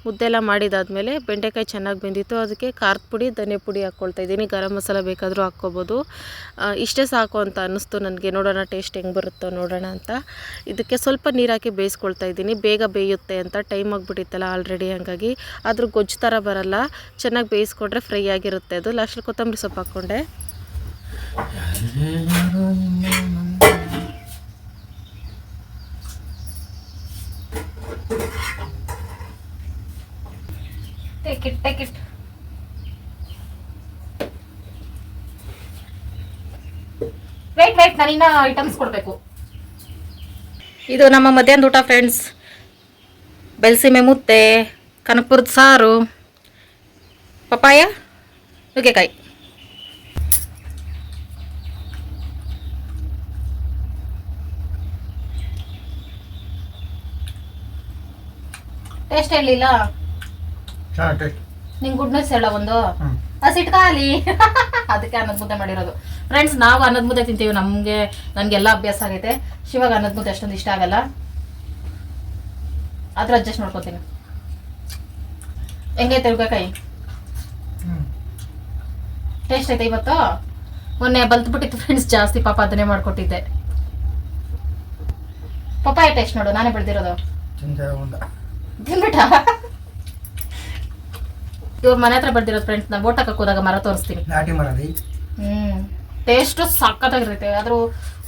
ಮುದ್ದೆ ಎಲ್ಲ ಮಾಡಿದಾದ್ಮೇಲೆ ಬೆಂಡೆಕಾಯಿ ಚೆನ್ನಾಗಿ ಬೆಂದಿತ್ತು. ಅದಕ್ಕೆ ಖಾರದ ಪುಡಿ, ಧನೆ ಪುಡಿ ಹಾಕ್ಕೊಳ್ತಾ ಇದ್ದೀನಿ. ಗರಂ ಮಸಾಲ ಬೇಕಾದರೂ ಹಾಕ್ಕೋಬೋದು. ಇಷ್ಟೇ ಸಾಕು ಅಂತ ಅನ್ನಿಸ್ತು ನನಗೆ. ನೋಡೋಣ ಟೇಸ್ಟ್ ಹೆಂಗೆ ಬರುತ್ತೋ ನೋಡೋಣ ಅಂತ. ಇದಕ್ಕೆ ಸ್ವಲ್ಪ ನೀರು ಹಾಕಿ ಬೇಯಿಸ್ಕೊಳ್ತಾ ಇದ್ದೀನಿ. ಬೇಗ ಬೇಯುತ್ತೆ ಅಂತ ಟೈಮ್ ಆಗಿಬಿಟ್ಟಿತ್ತಲ್ಲ ಆಲ್ರೆಡಿ ಹಾಗಾಗಿ ಅದ್ರ ಗೊಜ್ಜು ಥರ ಬರಲ್ಲ ಚೆನ್ನಾಗಿ ಬೇಯಿಸ್ಕೊಂಡ್ರೆ ಫ್ರೈ ಆಗಿರುತ್ತೆ ಅದು. ಲಾಸ್ಟಲ್ಲಿ ಕೊತ್ತಂಬರಿ ಸೊಪ್ಪು ಹಾಕ್ಕೊಂಡೆ ಐಟಮ್ಸ್ ಕೊಡಬೇಕು. ಇದು ನಮ್ಮ ಮಧ್ಯಾಹ್ನದ ಊಟ ಫ್ರೆಂಡ್ಸ್ ಬೆಲ್ಸಿಮೆ ಮುತ್ತೆ ಕನಕಪುರದ ಸಾರು ಪಪ್ಪಾಯ ನುಗ್ಗೆಕಾಯಿ ಟೇಸ್ಟ್ ಹೇಳಿಲ್ಲ ನಿಂಗೆ ಗುಡ್ನೆಸ್ ಹೇಳ ಒಂದು? ಹಸಿಟ್ ಖಾಲಿ. ಅದಕ್ಕೆ ಅನ್ನದ ಮುದ್ದೆ ಮಾಡಿರೋದು. ಫ್ರೆಂಡ್ಸ್ ನಾವು ಅನ್ನದ ಮುದ್ದೆ ತಿಂತೀವಿ. ನಮಗೆ ನನಗೆಲ್ಲ ಅಭ್ಯಾಸ ಆಗೈತೆ. ಶಿವಾಗ ಅನ್ನದ ಮುದ್ದೆ ಅಷ್ಟೊಂದು ಇಷ್ಟ ಆಗಲ್ಲ. ಅದ್ರ ಅಡ್ಜಸ್ಟ್ ಮಾಡ್ಕೊತೀನಿ. ಹೆಂಗೈತೆ ಹ್ಞೂ ಟೇಸ್ಟ್ ಐತೆ ಇವತ್ತು? ಮೊನ್ನೆ ಬಲ್ತ್ಬಿಟ್ಟಿತ್ತು ಫ್ರೆಂಡ್ಸ್ ಜಾಸ್ತಿ ಪಾಪ ಅದನ್ನೇ ಮಾಡ್ಕೊಟ್ಟಿದ್ದೆ. ಪಪ್ಪಾಯ ಟೇಸ್ಟ್ ನೋಡು ನಾನೇ ಬೆಳೆದಿರೋದು. ತಿನ್ಬಿಟ್ಟ ಇವ್ರ ಮನೆ ಹತ್ರ ಬರ್ದಿರೋದು ಫ್ರೆಂಡ್ಸ್ ನಾ ಓಟ್ ಕೂದಾಗ ಹೋದಾಗ ಮರ ತೋರಿಸ್ತೀನಿ. ಹ್ಮ್. ಟೇಸ್ಟ್ ಸಖತ್ತಾಗಿರುತ್ತೆ ಆದ್ರೂ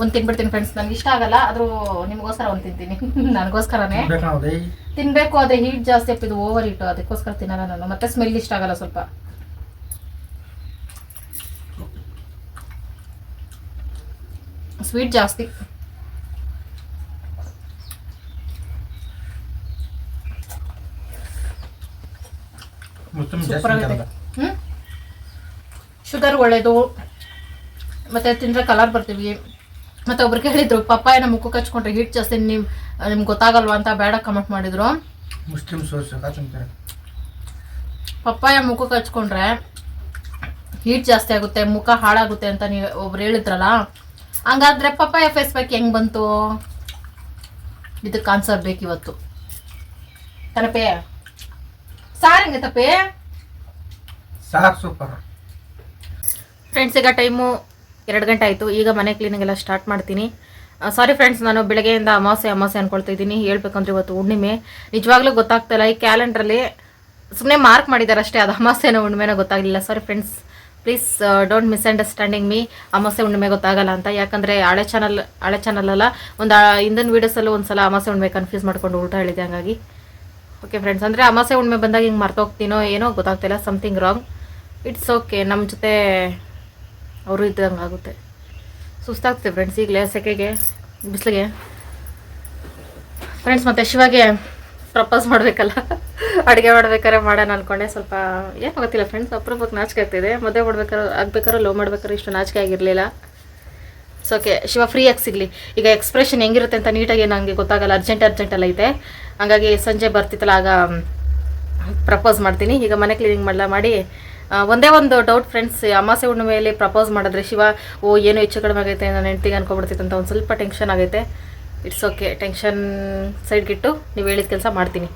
ಒಂದ್ ತಿನ್ಬಿಡ್ತೀನಿ ಫ್ರೆಂಡ್ಸ್ ನನ್ಗೆ ಇಷ್ಟ ಆಗಲ್ಲ. ಆದ್ರೂ ನಿಮಗೋಸ್ಕರ ಒಂದ್ ತಿಂತೀನಿ. ನನಗೋಸ್ಕರನೇ. ಬೇಕು ತಿನ್ಬೇಕು ಅದೇ ಹೀಟ್ ಜಾಸ್ತಿ ಆಗ್ತಿದ್ದು ಓವರ್ ಹೀಟ್ ಅದಕ್ಕೋಸ್ಕರ ತಿನ್ನಲ್ಲ ನಾನು. ಮತ್ತೆ ಸ್ಮೆಲ್ ಇಷ್ಟ ಆಗಲ್ಲ ಸ್ವಲ್ಪ. ಸ್ವೀಟ್ ಜಾಸ್ತಿ. ಸೂಪರ್ ಆಗುತ್ತೆ. ಹ್ಮ್? ಶುಗರ್ ಒಳ್ಳೇದು. ಮತ್ತೆ ತಿಂದ್ರೆ ಕಲರ್ ಬರ್ತೀವಿ. ಮತ್ತೆ ಒಬ್ರು ಕೇಳಿದ್ರು ಪಪ್ಪಾಯನ ಮುಖಕ್ಕೆ ಹಚ್ಕೊಂಡ್ರೆ ಹಿಟ್ ಜಾಸ್ತಿ ನಿಮ್ ನಿಮ್ಗೆ ಗೊತ್ತಾಗಲ್ವಾ? ಅಂತ ಬೇಡ ಕಮೆಂಟ್ ಮಾಡಿದ್ರು. ಪಪ್ಪಾಯ ಮುಖಕ್ಕೆ ಹಚ್ಕೊಂಡ್ರೆ ಹೀಟ್ ಜಾಸ್ತಿ ಆಗುತ್ತೆ ಮುಖ ಹಾಳಾಗುತ್ತೆ ಅಂತ ನೀವು ಒಬ್ರು ಹೇಳಿದ್ರಲ್ಲ ಹಂಗಾದ್ರೆ ಪಪ್ಪಾಯ ಫೇಸ್ ಪ್ಯಾಕ್ ಹೆಂಗ್ ಬಂತು? ಇದಕ್ಕೆ ಆನ್ಸರ್ ಬೇಕು ಇವತ್ತು. ತನಪೆ ಸಾರ್ ಹೆಂಗೆ ತಪ್ಪೆ ಸಾರ್ ಸೂಪರ್. ಫ್ರೆಂಡ್ಸ್ ಈಗ ಟೈಮು ಎರಡು ಗಂಟೆ ಆಯಿತು. ಈಗ ಮನೆ ಕ್ಲೀನಿಂಗ್ ಎಲ್ಲ ಸ್ಟಾರ್ಟ್ ಮಾಡ್ತೀನಿ. ಸಾರಿ ಫ್ರೆಂಡ್ಸ್ ನಾನು ಬೆಳಗ್ಗೆಯಿಂದ ಅಮಾವಾಸ್ಯೆ ಅಮಾವಾಸ್ಯೆ ಅನ್ಕೊಳ್ತಾ ಇದ್ದೀನಿ ಹೇಳ್ಬೇಕಂದ್ರೆ ಇವತ್ತು ಹುಣ್ಣಿಮೆ. ನಿಜವಾಗ್ಲೂ ಗೊತ್ತಾಗ್ತಿಲ್ಲ ಈ ಕ್ಯಾಲೆಂಡ್ರಲ್ಲಿ ಸುಮ್ಮನೆ ಮಾರ್ಕ್ ಮಾಡಿದ್ದಾರೆ ಅಷ್ಟೇ. ಅದು ಅಮಾವಾಸ್ಯೆನ ಹುಣ್ಣಿಮೆನೋ ಗೊತ್ತಾಗಲಿಲ್ಲ. Sorry friends please don't misunderstanding me ಅಮಾಸೆ ಹುಣ್ಣಿಮೆ ಗೊತ್ತಾಗಲ್ಲ ಅಂತ. ಯಾಕಂದರೆ ಹಳೆ ಚಾನಲ್ ಹಳೆ ಚಾನಲಲ್ಲ ಒಂದು ಹಿಂದಿನ ವೀಡಿಯೋಸಲ್ಲೂ ಒಂದು ಸಲ ಅಮಾಸೆ ಹುಣ್ಣಿಮೆ ಕನ್ಫ್ಯೂಸ್ ಮಾಡ್ಕೊಂಡು ಉಲ್ಟಾ ಹೇಳಿದೆ ಹಂಗಾಗಿ. ಓಕೆ ಫ್ರೆಂಡ್ಸ್ ಅಂದರೆ ಅಮಾಸೆ ಹುಣ್ಣಿಮೆ ಬಂದಾಗ ಹಿಂಗೆ ಮರ್ತೋಗ್ತೀನೋ ಏನೋ ಗೊತ್ತಾಗ್ತಿಲ್ಲ ಸಮಥಿಂಗ್ ರಾಂಗ್ ಇಟ್ಸ್ ಓಕೆ ನಮ್ಮ ಜೊತೆ ಅವರು ಇದ್ದಂಗೆ ಆಗುತ್ತೆ. ಸುಸ್ತಾಗ್ತದೆ ಫ್ರೆಂಡ್ಸ್ ಈಗಲೇ ಸೆಕೆಗೆ, ಬಿಸಿಲಿಗೆ. ಫ್ರೆಂಡ್ಸ್ ಮತ್ತೆ ಶಿವಾಗೆ ಪ್ರಪೋಸ್ ಮಾಡಬೇಕಲ್ಲ. ಅಡುಗೆ ಮಾಡ್ಬೇಕಾದ್ರೆ ಮಾಡೋಣ ಅಂದ್ಕೊಂಡೆ ಸ್ವಲ್ಪ ಏನು ಗೊತ್ತಿಲ್ಲ ಫ್ರೆಂಡ್ಸ್ ಅಪ್ರೂಪಕ್ಕೆ ನಾಚಿಕೆ ಆಗ್ತಿದೆ. ಮದುವೆ ಮಾಡ್ಬೇಕಾದ್ರೆ, ಆಗ್ಬೇಕಾದ್ರೆ ಲವ್ ಮಾಡ್ಬೇಕಾದ್ರೆ ಇಷ್ಟು ನಾಚಿಕೆ ಆಗಿರಲಿಲ್ಲ. ಸೊ ಓಕೆ ಶಿವ ಫ್ರೀಯಾಗಿ ಸಿಗಲಿ. ಈಗ ಎಕ್ಸ್ಪ್ರೆಷನ್ ಹೆಂಗಿರುತ್ತೆ ಅಂತ ನೀಟಾಗಿ ನನಗೆ ಗೊತ್ತಾಗಲ್ಲ. ಅರ್ಜೆಂಟ್ ಅರ್ಜೆಂಟಲ್ಲ ಐತೆ. ಹಂಗಾಗಿ ಸಂಜೆ ಬರ್ತಿತ್ತಲ್ಲ, ಆಗ ಪ್ರಪೋಸ್ ಮಾಡ್ತೀನಿ. ಈಗ ಮನೆ ಕ್ಲೀನಿಂಗ್ ಮಾಡಲ್ಲ ಮಾಡಿ ಒಂದೇ ಒಂದು ಡೌಟ್ ಫ್ರೆಂಡ್ಸ್ ಅಮಾಸೆ ಹುಣ್ಣಿಮೆಯಲ್ಲಿ ಪ್ರಪೋಸ್ ಮಾಡಿದ್ರೆ ಶಿವ, ಓ, ಏನು ಹೆಚ್ಚು ಕಡಿಮೆ ಆಗೈತೆ ನನ್ನ ಹೆಂಡ್ತಿಗೆ ಅನ್ಕೊಬಿಡ್ತಿತ್ತು ಅಂತ ಒಂದು ಸ್ವಲ್ಪ ಟೆನ್ಷನ್ ಆಗೈತೆ. ಇಟ್ಸ್ ಓಕೆ ಟೆನ್ಷನ್ ಸೈಡ್ಗಿಟ್ಟು ನೀವು ಹೇಳಿದ ಕೆಲಸ ಮಾಡ್ತೀನಿ.